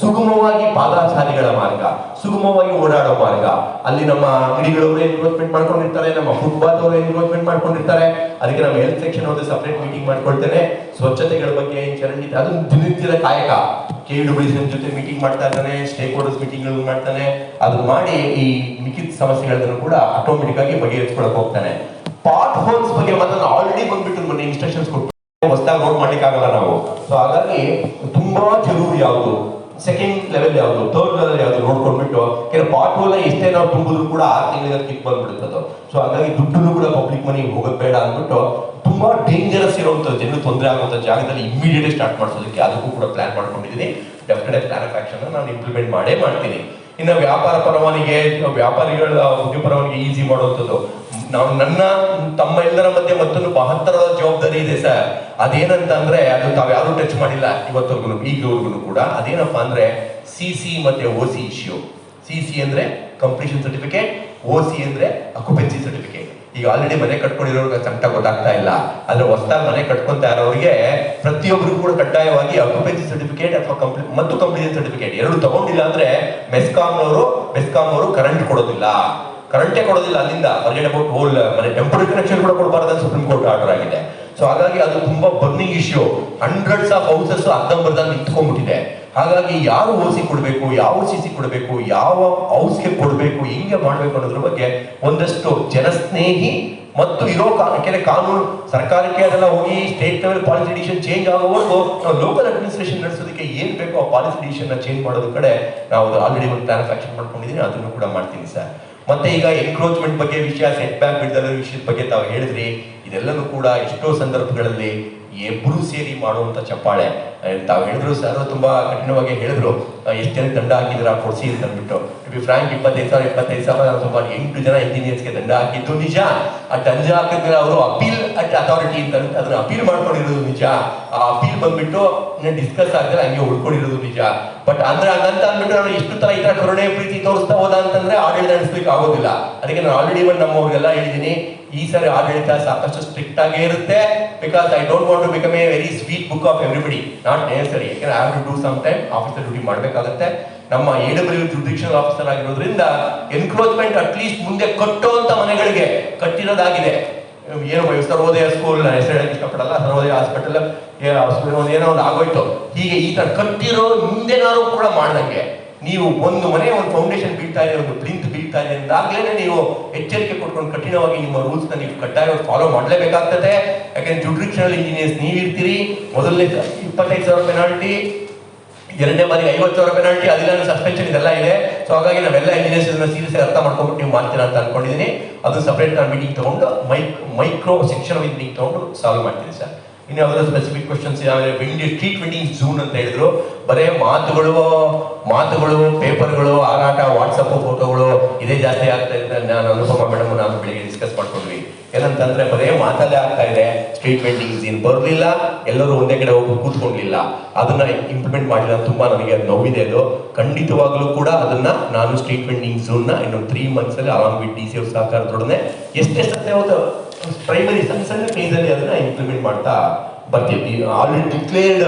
ಸುಗಮವಾಗಿ ಪಾದಾಚಾರಿಗಳ ಮಾರ್ಗ, ಸುಗಮವಾಗಿ ಓಡಾಡೋ ಮಾರ್ಗ. ಅಲ್ಲಿ ನಮ್ಮ ಗಿಡಿಗಳವರು ಎನ್ಕ್ರೋಚ್ಮೆಂಟ್ ಮಾಡ್ಕೊಂಡಿರ್ತಾರೆ, ನಮ್ಮ ಫುಟ್ಪಾತ್ ಅವರು ಎನ್ಕ್ರೋಚ್ಮೆಂಟ್ ಮಾಡ್ಕೊಂಡಿರ್ತಾರೆ, ಅದಕ್ಕೆ ನಮ್ಮ ಹೆಲ್ತ್ ಸೆಕ್ಷನ್ ಒಂದು ಸಪರೇಟ್ ಮೀಟಿಂಗ್ ಮಾಡ್ಕೊಳ್ತೇನೆ. ಸ್ವಚ್ಛತೆಗಳ ಬಗ್ಗೆ ಏನ್ ಚರಂಡಿ ಅದು ದಿನನಿತ್ಯದ ಕಾಯಕ. ಕೆ ಜೊತೆ ಮೀಟಿಂಗ್ ಮಾಡ್ತಾ ಇದ್ದಾನೆ ಸ್ಟೇಕ್ ಹೋಲ್ಡರ್ಸ್ ಮೀಟಿಂಗ್ ಮಾಡ್ತಾನೆ. ಅದನ್ನ ಮಾಡಿ ಈ ಮಿಕ್ಕಿದ ಸಮಸ್ಯೆಗಳನ್ನು ಕೂಡ ಆಟೋಮೆಟಿಕ್ ಆಗಿ ಬಗೆಹರಿಸ್ಕೊಳಕ್ ಹೋಗ್ತಾನೆ. ಪಾಟ್ ಹೋಲ್ಸ್ ಬಗ್ಗೆ ಮಾತ್ರ ಆಲ್ರೆಡಿ ಬಂದ್ಬಿಟ್ಟು ಮೊನ್ನೆ ಇನ್ಸ್ಟ್ರಕ್ಷನ್ಸ್ ಕೊಟ್ಟು ಹೊಸದಾಗಿ ನೋಟ್ ಮಾಡ್ಲಿಕ್ಕೆ ಆಗಲ್ಲ ನಾವು. ಸೊ ಹಾಗಾಗಿ ತುಂಬಾ ಜರೂರ್ ಯಾವುದು? ಸೆಕೆಂಡ್ ಲೆವೆಲ್ ಯಾವುದು? ಥರ್ಡ್ ಲೆವೆಲ್ ಯಾವುದು ನೋಡ್ಕೊಂಡ್ಬಿಟ್ಟು ಕೆಲವು ಪಾಟ್ ಹೋಲ್ ಎಷ್ಟೇ ನಾವು ತುಂಬಿದ್ರು ಕೂಡ ಆರು ತಿಂಗಳಿಗೆ ಕಿಕ್ ಬಂದ್ಬಿಡುತ್ತದು ಸೊ ಹಾಗಾಗಿ ದುಡ್ಡು ಕೂಡ ಪಬ್ಲಿಕ್ ಮನಿ ಬೇಡ ಅಂದ್ಬಿಟ್ಟು ತುಂಬಾ ಡೇಂಜರಸ್ ಇರುವಂತ ಜನರು ತೊಂದರೆ ಆಗುವಂತ ಜಾಗದಲ್ಲಿ ಇಮಿಡಿಯೇಟ್ ಸ್ಟಾರ್ಟ್ ಮಾಡಿಸೋದಕ್ಕೆ ಅದಕ್ಕೂ ಕೂಡ ಪ್ಲಾನ್ ಮಾಡ್ಕೊಂಡಿದ್ದೀನಿ. ಡೆಫಿನೆಟ್ ಪ್ಲಾನ್ ಆಫ್ ಆಕ್ಷನ್ ನಾನು ಇಂಪ್ಲಿಮೆಂಟ್ ಮಾಡೇ ಮಾಡ್ತೀನಿ. ಇನ್ನು ವ್ಯಾಪಾರ ಪರವಾನಿಗೆ, ವ್ಯಾಪಾರಿಗಳ ಉದ್ಯೋಗ ಪರವಾನಿಗೆ ಈಸಿ ಮಾಡುವಂಥದ್ದು. ನಾವು ನನ್ನ, ತಮ್ಮ ಎಲ್ಲರ ಮಧ್ಯೆ ಮತ್ತೊಂದು ಮಹತ್ತರದ ಜವಾಬ್ದಾರಿ ಇದೆ ಸರ್. ಅದೇನಂತ ಅಂದ್ರೆ ಅದು ತಾವ್ ಟಚ್ ಮಾಡಿಲ್ಲ. ಇವತ್ತವರೆಗೂ ಈಗವರೆಗೂ ಕೂಡ ಅದೇನಪ್ಪ ಅಂದ್ರೆ ಸಿ ಸಿ ಮತ್ತೆ O C issue C C ಅಂದ್ರೆ ಕಂಪ್ಲೀಷನ್ ಸರ್ಟಿಫಿಕೇಟ್ ಓ ಸಿ ಅಂದ್ರೆ ಅಕ್ಯುಪೆನ್ಸಿ ಸರ್ಟಿಫಿಕೇಟ್ ಈಗ ಆಲ್ರೆಡಿ ಮನೆ ಕಟ್ಕೊಂಡಿರೋರ್ಗೆ ಸಂಕಟ ಗೊತ್ತಾಗ್ತಾ ಇಲ್ಲ. ಆದ್ರೆ ಹೊಸದಾಗಿ ಮನೆ ಕಟ್ಕೊಂತಾ ಇರೋರಿಗೆ ಪ್ರತಿಯೊಬ್ಬರು ಕೂಡ ಕಡ್ಡಾಯವಾಗಿ ಅಕ್ಯುಪೆನ್ಸಿ ಸರ್ಟಿಫಿಕೇಟ್ ಅಥವಾ ಕಂಪ್ಲೀಟ್ ಮತ್ತು ಕಂಪ್ಲೀಷನ್ ಸರ್ಟಿಫಿಕೇಟ್ ಎರಡು ತಗೊಂಡಿಲ್ಲ ಅಂದ್ರೆ ಮೆಸ್ಕಾಂನವರು ಮೆಸ್ಕಾಂ ಅವರು ಕರೆಂಟ್ ಕೊಡೋದಿಲ್ಲ ಕರೆಂಟೇ ಕೊಡೋದಿಲ್ಲ ಅಲ್ಲಿಂದ. ಅವ್ರಿಗೆ ಹೋಲ್ ಮನೆ ಟೆಂಪರರಿ ಕನೆಕ್ಷನ್ ಕೂಡ ಕೊಡಬಾರ್ದು ಸುಪ್ರೀಂ ಕೋರ್ಟ್ ಆರ್ಡರ್ ಆಗಿದೆ. ಸೊ ಹಾಗಾಗಿ ಅದು ತುಂಬಾ burning issue hundreds of houses ಅರ್ಧಂಬರ್ಧ ನಿಂತ್ಕೊಂಡ್ಬಿಟ್ಟಿದೆ. ಹಾಗಾಗಿ ಯಾರು ಓಸಿ ಕೊಡಬೇಕು, ಯಾವ ಸಿಸಿ ಕೊಡಬೇಕು, ಯಾವ ಹೌಸ್ಗೆ ಕೊಡಬೇಕು, ಹಿಂಗೆ ಮಾಡಬೇಕು ಅನ್ನೋದ್ರ ಬಗ್ಗೆ ಒಂದಷ್ಟು ಜನಸ್ನೇಹಿ ಮತ್ತು ಇರೋ ಕೆಲ ಕಾನೂನು ಸರ್ಕಾರಕ್ಕೆ ಅದೆಲ್ಲ ಹೋಗಿ state level policy decision change ಆಗೋವರೆಗೂ ನಾವು ಲೋಕಲ್ ಅಡ್ಮಿನಿಸ್ಟ್ರೇಷನ್ ನಡೆಸೋದಕ್ಕೆ ಏನ್ ಬೇಕೋ ಆ ಪಾಲಿಸಿ ಡಿಸಿಷನ್ ಚೇಂಜ್ ಮಾಡೋದ್ರ ಕಡೆ ನಾವು ಆಲ್ರೆಡಿ ಒಂದು ಪ್ಲಾನ್ ಆಕ್ಷನ್ ಮಾಡ್ಕೊಂಡಿದ್ದೀನಿ ಅದನ್ನು ಕೂಡ ಮಾಡ್ತೀನಿ ಸರ್. ಮತ್ತೆ ಈಗ ಎನ್ಕ್ರೋಚ್ಮೆಂಟ್ ಬಗ್ಗೆ ವಿಷಯ ಸೆಟ್ ಬ್ಯಾಕ್ ಬಿಡ್ದಲ್ಲ ವಿಷಯದ ಬಗ್ಗೆ ತಾವು ಹೇಳಿದ್ರಿ, ಇದೆಲ್ಲನೂ ಕೂಡ ಎಷ್ಟೋ ಸಂದರ್ಭಗಳಲ್ಲಿ ಇಬ್ಬರು ಸೇರಿ ಮಾಡುವಂಥ ಚಪ್ಪಾಳೆ. ತಾವು ಹೇಳಿದ್ರು ಸರ್ ತುಂಬಾ ಕಠಿಣವಾಗಿ ಹೇಳಿದ್ರು. ಎಷ್ಟು ದಂಡ ಹಾಕಿದ್ರ ಕೊಡ್ಸಿ ಅಂತ ಅಂದ್ಬಿಟ್ಟು. ಬಿ ಫ್ರಾಂಕ್ ಇಪ್ಪತ್ತೈದು ಸಾವಿರ ಇಪ್ಪತ್ತೈದು ಸಾವಿರ ಸುಮಾರು ಎಂಟು ಜನ ಇಂಜಿನಿಯರ್ಸ್ಗೆ ದಂಡ ಹಾಕಿದ್ದು ನಿಜ ಆ ದಂಡ ಹಾಕಿದ್ರೆ ಅವರು ಅಪೀಲ್ ಅಟ್ ಅಥಾರಿಟಿ ಅಂತ ಅದನ್ನ ಅಪೀಲ್ ಮಾಡ್ಕೊಂಡಿರೋದು ನಿಜ ಆ ಅಪೀಲ್ ಬಂದ್ಬಿಟ್ಟು ಡಿಸ್ಕಸ್ ಆಗದೆ ಹಂಗೆ ಉಳ್ಕೊಂಡಿರೋದು ನಿಜ ಬಟ್ ಅಂದ್ರೆ ಹಂಗಂತ ಅಂದ್ಬಿಟ್ಟು ನಾನು ಎಷ್ಟು ತರ ಈ ತರ ಕರುಣೆ ಪ್ರೀತಿ ತೋರಿಸ್ತಾ ಹೋದ ಅಂತಂದ್ರೆ ಆಡಳಿತ ನಡೆಸ್ಲಿಕ್ಕೆ ಆಗೋದಿಲ್ಲ ಅದಕ್ಕೆ ನಾನು ಆಲ್ರೆಡಿ ಒಂದು ನಮ್ಮವ್ರಿಗೆಲ್ಲ ಹೇಳಿದ್ದೀನಿ ಈ ಸರಿ ಆಡಳಿತ ಸಾಕಷ್ಟು ಸ್ಟ್ರಿಕ್ಟ್ ಆಗೇ ಇರುತ್ತೆ because I don't want to become a very sweet book of everybody not necessary ಯಾಕಂದ್ರೆ I have to do some time officer duty ಮಾಡಬೇಕಾಗುತ್ತೆ ನಮ್ಮ ಎ ಡಬ್ಲ್ಯೂ ಜುಡಿಷಿಯಲ್ ಆಫೀಸರ್ ಆಗಿರೋದ್ರಿಂದ ಎನ್ಕ್ರೋಚ್ಮೆಂಟ್ ಅಟ್ಲೀಸ್ಟ್ ಮುಂದೆ ಕಟ್ಟುವಂತ ಮನೆಗಳಿಗೆ ಕಟ್ಟಿರೋದಾಗಿದೆ. ಏನು ಸರ್ವೋದಯ ಸ್ಕೂಲ್ ಹೆಸರು ಹೇಳಕ್ಕೆ ಇಷ್ಟಪಡಲ್ಲ. ಸರ್ವೋದಯ ಹಾಸ್ಪಿಟಲ್ ಏನೋ ಒಂದು ಆಗೋಯ್ತು. ಹೀಗೆ ಈ ತರ ಕಟ್ಟಿರೋ ಮುಂದೆನಾರು ಕೂಡ ಮಾಡ್ದಂಗೆ. ನೀವು ಒಂದು ಮನೆ, ಒಂದು ಫೌಂಡೇಶನ್ ಬೀಳ್ತಾ ಇದೆ, ಒಂದು ಪ್ಲಿಂತ್ ಬೀಳ್ತಾ ಇದೆ ಅಂದಾಗ್ಲೇನೆ ನೀವು ಎಚ್ಚರಿಕೆ ಕೊಟ್ಕೊಂಡು ಕಠಿಣವಾಗಿ ನಿಮ್ಮ ರೂಲ್ಸ್ ನೀವು ಕಡ್ಡಾಯವಾಗಿ ಫಾಲೋ ಮಾಡಲೇಬೇಕಾಗ್ತದೆ. ಯಾಕೆಂದ್ರೆ ಜುಡಿಷಿಯಲ್ ಇಂಜಿನಿಯರ್ಸ್ ನೀವಿರ್ತೀರಿ. ಮೊದಲನೇ ಇಪ್ಪತ್ತೈದು ಸಾವಿರ ಪೆನಾಲ್ಟಿ ಎರಡನೇ ಬಾರಿ ಐವತ್ತು ಸಾವಿರ ಪೆನಾಲ್ಟಿ ಅದಿಲ್ಲ ಸಸ್ಪೆನ್ಷನ್ ಇದೆಲ್ಲ ಇದೆ. ಸೊ ಹಾಗಾಗಿ ನಾವೆಲ್ಲ ಇಂಜಿನಿಯರ್ಸ್ ಇದನ್ನ ಸೀರಿಯಸ್ ಅರ್ಥ ಮಾಡ್ಕೊಂಡ್ಬಿಟ್ಟು ನೀವು ಮಾಡ್ತೀರಾ ಅಂತ ಅನ್ಕೊಂಡಿದ್ದೀನಿ ಅದು ಸಪ್ರೇಟ್ ನಾನು ಮೀಟಿಂಗ್ ತಗೊಂಡು ಮೈಕ್ ಮೈಕ್ರೋ ಸೆಕ್ಷನ್ ಮೀಟಿಂಗ್ ತಗೊಂಡು ಸಾಲ್ವ್ ಮಾಡ್ತೀನಿ ಸರ್. ಇನ್ನು ಯಾವ್ದಾದ್ರು ಸ್ಪೆಸಿಫಿಕ್ ಕ್ವಶನ್ಸ್ ಆಮೇಲೆ ವಿಂಡಿ ಸ್ಟ್ರೀಟ್ ವಿಂಡಿಂಗ್ ಝೂನ್ ಅಂತ ಹೇಳಿದ್ರು, ಬರೇ ಮಾತುಗಳು ಮಾತುಗಳು ಪೇಪರ್ಗಳು ಆರಾಟ ವಾಟ್ಸಪ್ ಫೋಟೋಗಳು ಇದೇ ಜಾಸ್ತಿ ಆಗ್ತಾ ಇದೆ ನಾನು ಅನುಪಮ ಮೇಡಮ್ ನಾನು ಬೆಳಿಗ್ಗೆ ಡಿಸ್ಕಸ್ ಮಾಡ್ಕೊಂಡ್ವಿ ಏನಂತಂದ್ರೆ ಬರೇ ಮಾತಲ್ಲೇ ಆಗ್ತಾ ಇದೆ ಸ್ಟ್ರೀಟ್ ವೆಂಡಿಂಗ್ಸ್ ಏನು ಬರಲಿಲ್ಲ, ಎಲ್ಲರೂ ಒಂದೇ ಕಡೆ ಹೋಗಿ ಕೂತ್ಕೊಂಡಿಲ್ಲ. ಅದನ್ನ ಇಂಪ್ಲಿಮೆಂಟ್ ಮಾಡಿಲ್ಲ ತುಂಬಾ ನನಗೆ ಅದು ನೋವಿದೆ ಅದು. ಖಂಡಿತವಾಗ್ಲೂ ಕೂಡ ಅದನ್ನ ನಾನು ಸ್ಟ್ರೀಟ್ ವೆಂಡಿಂಗ್ ಝೂನ್ನ ನ ಇನ್ನೊಂದು ತ್ರೀ ಮಂತ್ಸ್ ಅಲ್ಲಿ ಆರಾಮ್ ಡಿ ಸಿ ಎಫ್ ಸಹಕಾರದೊಡನೆ ಎಷ್ಟೆಷ್ಟೇ ಒಂದು ಪ್ರೈಮರಿ ಸಣ್ಣ ಸಣ್ಣ ಅಲ್ಲಿ ಅದನ್ನ ಇಂಪ್ಲಿಮೆಂಟ್ ಮಾಡ್ತಾ ಬರ್ತೀವಿ. Already declared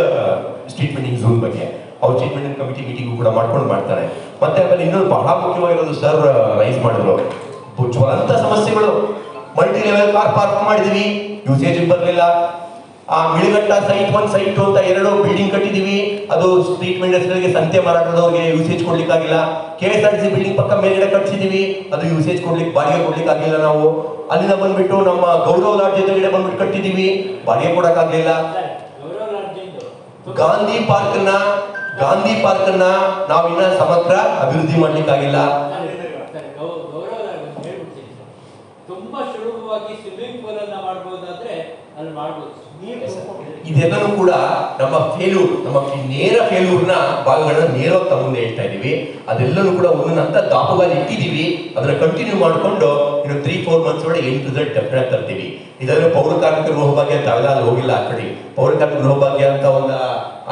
street vending zone ಬಗ್ಗೆ. ಅವ್ರು ಸ್ಟ್ರೀಟ್ ವೆಂಡಿಂಗ್ ಕಮಿಟಿ ಮೀಟಿಂಗ್ ಕೂಡ ಮಾಡ್ಕೊಂಡು ಮಾಡ್ತಾರೆ. ಮತ್ತೆ ಆಮೇಲೆ ಇನ್ನೊಂದು ಬಹಳ ಮುಖ್ಯವಾಗಿರೋದು ಸರ್ ರೈಸ್ ಮಾಡಿದ್ರು. ಜ್ವಲಂತ ಸಮಸ್ಯೆಗಳು. ಮಲ್ಟಿ ಲೆವೆಲ್ ಕಾರ್ ಪಾರ್ಕ್ ಮಾಡಿದೀವಿ. ಯೂಸೇಜ್ ಬರಲಿಲ್ಲ. ಆ ಮಿಳಿಗಟ್ಟ ಸೈಟ್ ಒನ್ ಸೈಟ್ ಟು ಅಂತ ಎರಡು ಬಿಲ್ಡಿಂಗ್ ಕಟ್ಟಿದೀವಿ. ಅದು ಸ್ಟ್ರೀಟ್ ವೆಂಡರ್ಸ್ಗಳಿಗೆ ಸಂತೆ ಮಾರಾಟದವ್ರಿಗೆ usage ಕೊಡ್ಲಿಕ್ಕಾಗಿಲ್ಲ. K S R C building ಪಕ್ಕ ಮೇಲ್ಗಡೆ ಕಟ್ಸಿದೀವಿ. ಅದು ಯೂಸೇಜ್ ಕೊಡ್ಲಿಕ್ಕೆ ಬಾಡಿಗೆ ಕೊಡ್ಲಿಕ್ಕೆ ಆಗಿಲ್ಲ ನಾವು. ಅಲ್ಲಿಂದ ಬಂದ್ಬಿಟ್ಟು ನಮ್ಮ ಗೌರವ ಲಾಡ್ಜ್ ಎದುರುಗಡೆ ಬಂದ್ಬಿಟ್ಟು ಕಟ್ಟಿದೀವಿ. ಬಾಡಿಗೆ ಕೊಡೋಕ್ಕಾಗಲಿಲ್ಲ. ಗಾಂಧಿ ಪಾರ್ಕ್ನ ಗಾಂಧಿ ಪಾರ್ಕ್ನ ನಾವಿನ್ನ ಸಮಗ್ರ ಅಭಿವೃದ್ಧಿ ಮಾಡ್ಲಿಕ್ಕಾಗಿಲ್ಲ ಸರಿ, ಗೌ- ಗೌರವ ರಾಜ್ಯ ಅಂತ ಹೇಳ್ಬಿಡ್ತೀನಿ ಸರ್. ತುಂಬಾ ಸುಲಭವಾಗಿ ಅನ್ನ ಮಾಡ್ಬೋದಾದ್ರೆ ಅಲ್ಲಿ ಮಾಡ್ಬೋದು. ಇದೆಲ್ಲನೂ ಕೂಡ ನಮ್ಮ ಫೇಲ್ಯೂರ್ ನಮ್ಮ ನೇರ ಫೇಲೂರ್ನ ಭಾಗಗಳನ್ನ ನೇರ ತಗೊಂಡು ಹೇಳ್ತಾ ಇದೀವಿ ಅದೆಲ್ಲನೂ ಕೂಡ ಒಂದೊಂದು ಹಂತ ದಾಪುಗಾಲ ಇಟ್ಟಿದೀವಿ ಅದನ್ನ ಕಂಟಿನ್ಯೂ ಮಾಡ್ಕೊಂಡು ಇನ್ನು ತ್ರೀ ಫೋರ್ ಮಂತ್ಸ್ ಒಳಗೆ ಏನ್ ರಿಸಲ್ಟ್ ಡೆಫಿನೆಟ್ ತರ್ತೀವಿ. ಇದರಲ್ಲಿ ಪೌರ ಕಾರ್ಮಿಕ ಗೃಹಭಾಗ್ಯ ತಾವೆಲ್ಲ ಅಲ್ಲಿ ಹೋಗಿಲ್ಲ ಆ ಕಡೆ. ಪೌರ ಕಾರ್ಮಿಕ ಗೃಹಭಾಗ್ಯ ಅಂತ ಒಂದು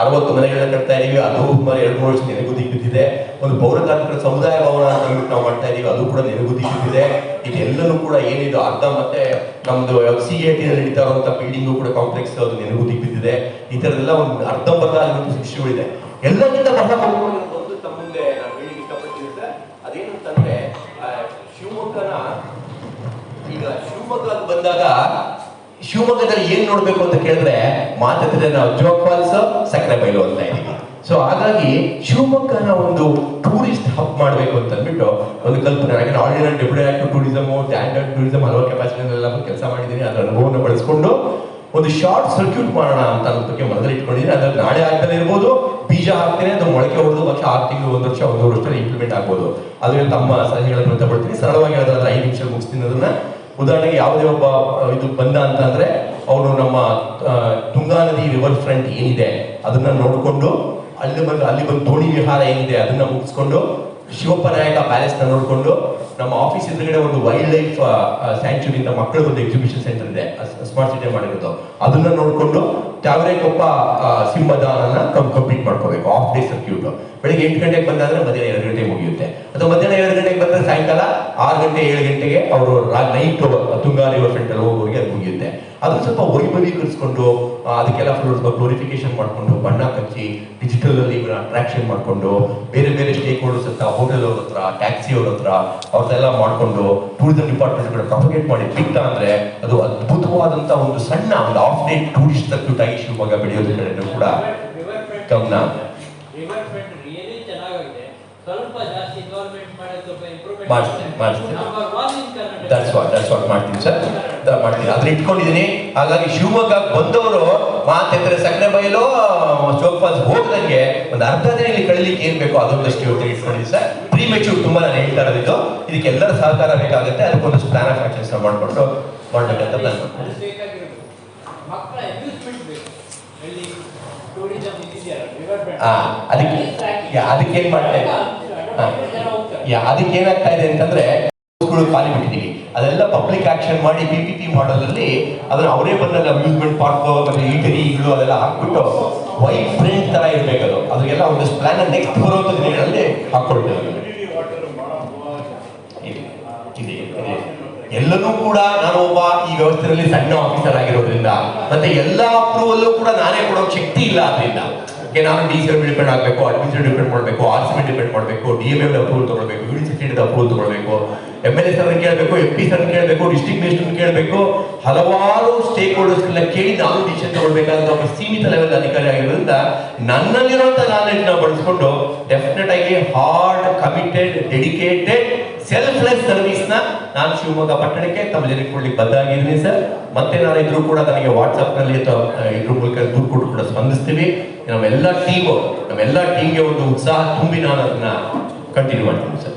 ಅರವತ್ತು ಮನೆಗಳನ್ನ ಕಟ್ತಾ ಇದೀವಿ ಅದು ಸುಮಾರು ಎರಡು ಮೂರು ವರ್ಷ ನೆನೆಗುದಿಗೆ ಬಿದ್ದಿದೆ. ಒಂದು ಪೌರ ಕಾರ್ಮಿಕರ ಸಮುದಾಯ ಭವನ ಅಂತ ಹೇಳ್ಬಿಟ್ಟು ನಾವು ಮಾಡ್ತಾ ಇದೀವಿ, ಅದು ಕೂಡ ನೆನಗುದಿ ಬಿದ್ದಿದೆ ಇದೆಲ್ಲನೂ ಕೂಡ ಏನಿದು ಅರ್ಧ ಮತ್ತೆ ನಮ್ದು ಎಫ್ ಸಿ ಎ ಟಿ ನಡೀತಾ ಇರುವಂತ ಬಿಲ್ಡಿಂಗು ಕೂಡ ಕಾಂಪ್ಲೆಕ್ಸ್ ಅದು ನೆನಗುದಿ ಬಿದ್ದಿದೆ. ಈ ತರದೆಲ್ಲ ಒಂದು ಅರ್ಧಂಬರ್ಧ ಆಗಿರುವಂತ ಶಿಕ್ಷೆಗಳಿದೆ. ಎಲ್ಲಕ್ಕಿಂತ ಬಹಳ ಒಂದು ತಮ್ಮ ಮುಂದೆ ನಾನು ಅದೇನಂತಂದ್ರೆ ಶಿವಮೊಗ್ಗನ ಈಗ ಶಿವಮೊಗ್ಗ ಬಂದಾಗ ಶಿವಮೊಗ್ಗದಲ್ಲಿ ಏನ್ ನೋಡ್ಬೇಕು ಅಂತ ಕೇಳಿದ್ರೆ ಮಾತಾಡಿದ್ರೆ ನಾವು ಜೋಗ್ ಫಾಲ್ಸ್ ಸಕ್ಕರೆ ಬೈಲು ಅಂತ ಇದೀವಿ ಸೊ ಹಾಗಾಗಿ ಶಿವಮೊಗ್ಗನ ಒಂದು ಟೂರಿಸ್ಟ್ ಹಬ್ ಮಾಡಬೇಕು ಅಂತ ಅಂದ್ಬಿಟ್ಟು ಒಂದು ಕಲ್ಪನೆ. ಆಲ್ರೆಡಿ ನಾನು deputy act tourism standard tourism ಹಲವು ಕೆಪಾಸಿಟಿ ಎಲ್ಲ ಕೆಲಸ ಮಾಡಿದ್ದೀನಿ ಅದರ ಅನುಭವವನ್ನು ಬಳಸ್ಕೊಂಡು ಒಂದು ಶಾರ್ಟ್ ಸರ್ಕ್ಯೂಟ್ ಮಾಡೋಣ ಅಂತ ಅನ್ನೋದಕ್ಕೆ ಮೊದಲು ಇಟ್ಕೊಂಡಿದ್ದೀನಿ ಅದ್ರಲ್ಲಿ ನಾಳೆ ಆಗ್ತಾನೆ ಇರ್ಬೋದು, ಬೀಜ ಹಾಕ್ತೇನೆ, ಅದು ಮೊಳಕೆ ಹೊಡೆದು ಪಕ್ಷ ಆರು ತಿಂಗಳು, ಒಂದು ವರ್ಷ, ಒಂದು ವರ್ಷದಲ್ಲಿ ಇಂಪ್ಲಿಮೆಂಟ್ ಆಗ್ಬೋದು. ಅದಕ್ಕೆ ತಮ್ಮ ಸಲಹೆಗಳನ್ನು ತಗೊಳ್ತೀನಿ ಸರಳವಾಗಿ ಹೇಳೋದಾದ್ರೆ ಐದು ನಿಮಿಷ ಮುಗಿಸ್ತೀನಿ ಅದನ್ನ. ಉದಾಹರಣೆಗೆ ಯಾವುದೇ ಒಬ್ಬ ಇದು ಬಂದ ಅಂತ ಅಂದ್ರೆ, ಅವನು ನಮ್ಮ ತುಂಗಾ ನದಿ ರಿವರ್ ಫ್ರಂಟ್ ಏನಿದೆ, ಅದನ್ನ ನೋಡಿಕೊಂಡು ಅಲ್ಲಿ ಬಂದು ಅಲ್ಲಿ ಬಂದು ದೋಣಿ ವಿಹಾರ ಏನಿದೆ ಅದನ್ನ ಮುಗಿಸ್ಕೊಂಡು ಶಿವಪ್ಪ ನಾಯಕ ಪ್ಯಾಲೇಸ್ನ ನೋಡಿಕೊಂಡು ನಮ್ಮ ಆಫೀಸ್ ಎದುರುಗಡೆ ಒಂದು ವೈಲ್ಡ್ ಲೈಫ್ ಸ್ಯಾಂಕ್ಚುರಿ ಅಂತ ಮಕ್ಕಳ ಒಂದು ಎಕ್ಸಿಬಿಷನ್ ಸೆಂಟರ್ ಇದೆ ಸ್ಮಾರ್ಟ್ ಸಿಟಿ ಮಾಡಿರೋದು. ಅದನ್ನ ನೋಡಿಕೊಂಡು ತ್ಯಾವರೆಕೊಪ್ಪ ಆ, ಸಿಂಹದಾನನ ಕಂಪ್ಲೀಟ್ ಮಾಡ್ಕೋಬೇಕು. ಆಫ್ ಡೇ ಸರ್ಕ್ಯೂಟ್ ಬೆಳಿಗ್ಗೆ ಎಂಟು ಗಂಟೆಗೆ ಬಂದಾದ್ರೆ ಮಧ್ಯಾಹ್ನ ಎರಡು ಗಂಟೆಗೆ ಮುಗಿಯುತ್ತೆ. ಅಥವಾ ಮಧ್ಯಾಹ್ನ ಏಳು ಗಂಟೆಗೆ ಬಂದ್ರೆ ಸಾಯಂಕಾಲ ಆರು ಗಂಟೆ, ಏಳು ಗಂಟೆಗೆ ಅವರು ನೈಟ್ ತುಂಗಾ ರಿವರ್ ಫ್ರಂಟ್ ಅಲ್ಲಿ ಹೋಗೋರಿಗೆ ಅದು ಮುಗಿಯುತ್ತೆ ಅದು ಸ್ವಲ್ಪ ವೈಭವೀಕರಿಸ್ಕೊಂಡು ಅದಕ್ಕೆಲ್ಲ ಫುಲ್ ಸ್ವಲ್ಪ ಗ್ಲೋರಿಫಿಕೇಶನ್ ಮಾಡಿಕೊಂಡು, ಬಣ್ಣ ಕಚ್ಚಿ ಡಿಜಿಟಲ್ ಅಲ್ಲಿ ಅಟ್ರಾಕ್ಷನ್ ಮಾಡಿಕೊಂಡು, ಬೇರೆ ಬೇರೆ ಸ್ಟೇಕ್ ಹೋಲ್ಡರ್ಸ್ ಹತ್ರ ಹೋಟೆಲ್ ಅವ್ರ ಹತ್ರ ಟ್ಯಾಕ್ಸಿ ಅವ್ರ ಹತ್ರ, ಅವ್ರದ್ದೆಲ್ಲ ಮಾಡಿಕೊಂಡು ಟೂರಿಸಂ ಡಿಪಾರ್ಟ್ಮೆಂಟ್ ಪ್ರೊಪಗೇಟ್ ಮಾಡಿ ಬಿಟ್ಟ ಅಂದ್ರೆ ಅದು ಅದ್ಭುತವಾದಂತ ಒಂದು ಸಣ್ಣ ಒಂದು ಆಫ್ ಡೇ ಟೂರಿಸ್ಟ್ ಸರ್ಕ್ಯೂಟ್ ಆಗಿ ಶಿವಮೊಗ್ಗ ಬೆಳೆಯೋದ್ರ ಕಡೆ ಕೂಡ ಗಮನ. ರಿವರ್ ಫ್ರಂಟ್ ರಿಯಲಿ ಚೆನ್ನಾಗಿದೆ ಸ್ವಲ್ಪ ಜಾಸ್ತಿ ಸ್ವಲ್ಪ improvement. Number in Karnataka that's what that's what ಮಾಡ್ತೀನಿ ಸರ್ ಮಾಡ್ತೀನಿ. ಅದನ್ನ ಇಟ್ಕೊಂಡಿದ್ದೀನಿ ಹಾಗಾಗಿ ಶಿವಮೊಗ್ಗ ಬಂದವರು ಮಾತೆಂದ್ರೆ ಸಕ್ಕರೆ ಬಯಲು ಚೋಕ್ ಫಾಲ್ಸ್ ಹೋಗದಂಗೆ ಒಂದು ಅರ್ಧ ದಿನ ಇಲ್ಲಿ ಕಳಲಿಕ್ಕೆ ಏನ್ ಬೇಕೋ ಅದೊಂದಷ್ಟು ಇವತ್ತು ಇಟ್ಕೊಂಡಿದ್ದೀನಿ ಸರ್ ಪ್ರೀ ಮೆಚೂರ್ ತುಂಬಾ ನಾನು ಹೇಳ್ತಾ ಇರೋದಿದ್ದು ಇದಕ್ಕೆ ಎಲ್ಲರ ಸಹಕಾರ ಬೇಕಾಗುತ್ತೆ. ಅದಕ್ಕೊಂದಷ್ಟು ಪ್ಲಾನ್ ಆಫ್ ಆಕ್ಷನ್ಸ್ ಮಾಡ್ಕೊಂಡು ಮಾಡ್ಬೇಕಂತ ಪ್ಲಾನ್ ಮಾಡ್ತೀನಿ ಅದಕ್ಕೆ ಅದಕ್ಕೆ ಏನ್ ಮಾಡ್ತಾ ಅದಕ್ಕೆ ಏನಾಗ್ತಾ ಇದೆ ಅಂತಂದ್ರೆ ಖಾಲಿ ಬಿಟ್ಟಿದ್ದೀವಿ ಅದೆಲ್ಲ ಪಬ್ಲಿಕ್ ಆಕ್ಷನ್ ಮಾಡಿ ಪಿ ಪಿ ಪಿ ಮಾಡಲ್ ಅಲ್ಲಿ ಅದನ್ನ ಅವರೇ ಬಂದಲ್ಲಿ ಅಮ್ಯೂಸ್ಮೆಂಟ್ ಪಾರ್ಕ್ ಮತ್ತೆ ಅದೆಲ್ಲ ಹಾಕ್ಬಿಟ್ಟು ವೈಟ್ ಪ್ರಿಂಟ್ ತರ ಇರಬೇಕದು. ಅದಕ್ಕೆಲ್ಲ ಒಂದು ಪ್ಲಾನ್ ನೆಕ್ಸ್ಟ್ ಬರುವಂತ ದಿನಗಳಲ್ಲಿ ಹಾಕೊಳ್ತೇವೆ. ಎಲ್ಲನೂ ಕೂಡ ನಾನು ಒಬ್ಬ ಈ ವ್ಯವಸ್ಥೆಯಲ್ಲಿ ಸಣ್ಣ ಆಫೀಸರ್ ಆಗಿರೋದ್ರಿಂದ, ಮತ್ತೆ ಎಲ್ಲಾ ಅಪ್ರೂವಲ್ಲೂ ಕೂಡ ನಾನೇ ಕೊಡೋಕ್ ಶಕ್ತಿ ಇಲ್ಲ ಅದರಿಂದ ಈಗ ನಾನು ಡಿ ಸಿ ಡಿಪೆಂಡ್ ಆಗಬೇಕು ಅಡ್ಮಿನಿಸ್ಟ್ರೇಟಿವ್ ಡಿಪೆಂಡ್ ಮಾಡಬೇಕು ಆರ್ ಸಿ ಡಿಪೆಂಡ್ ಮಾಡಬೇಕು ಡಿ ಎಂ ಎಲ್ ಅಪ್ರೂವಲ್ ತಗೊಳ್ಬೇಕು ಯೂನಿವರ್ಸಿಟಿ ಅಪ್ರೂವಲ್ ತಗೊಳ್ಬೇಕು. ಎಂ ಎಲ್ ಎ ಸರ್ ಕೇಳಬೇಕು ಎಂ ಪಿ ಸರ್ ಕೇಳಬೇಕು ಡಿಸ್ಟ್ರಿಕ್ಟ್ ಮಿನಿಸ್ಟರ್ ಕೇಳಬೇಕು, ಹಲವಾರು ಸ್ಟೇಕ್ ಹೋಲ್ಡರ್ಸ್ಗಳನ್ನ ಕೇಳಿ ನಾನು ಡಿಸಿಷನ್ ತಗೊಳ್ಬೇಕಾದ ಒಬ್ಬ ಸೀಮಿತ ಲೆವೆಲ್ ಅಧಿಕಾರಿ ಆಗಿರೋದ್ರಿಂದ ನನ್ನಲ್ಲಿರುವಂತ ನಾಲೆಡ್ಜ್ನ ಬಳಸ್ಕೊಂಡು ಡೆಫಿನೆಟ್ ಆಗಿ ಹಾರ್ಡ್ ಕಮಿಟೆಡ್ ಡೆಡಿಕೇಟೆಡ್ ಸೆಲ್ಫ್ಲೆಸ್ ಸರ್ವಿಸ್ನ ನಾನು ಶಿವಮೊಗ್ಗ ಪಟ್ಟಣಕ್ಕೆ ತಮ್ಮ ಜನಕ್ಕೆ ಕೊಡ್ಲಿಕ್ಕೆ ಬದ್ದಾಗಿದ್ದೀನಿ ಸರ್ ಮತ್ತೆ ನಾನು ಇದ್ರು ಕೂಡ ನನಗೆ ವಾಟ್ಸ್ಆಪ್ನಲ್ಲಿ ಅಥವಾ ಇದ್ರ ಮೂಲಕ ದೂರು ಕೊಟ್ಟು ಕೂಡ ಸ್ಪಂದಿಸ್ತೀವಿ. ನಮ್ಮೆಲ್ಲ ಟೀಮು ನಮ್ಮೆಲ್ಲ ಟೀಮ್ಗೆ ಒಂದು ಉತ್ಸಾಹ ತುಂಬಿ ನಾನು ಅದನ್ನ ಕಂಟಿನ್ಯೂ ಮಾಡ್ತೀನಿ ಸರ್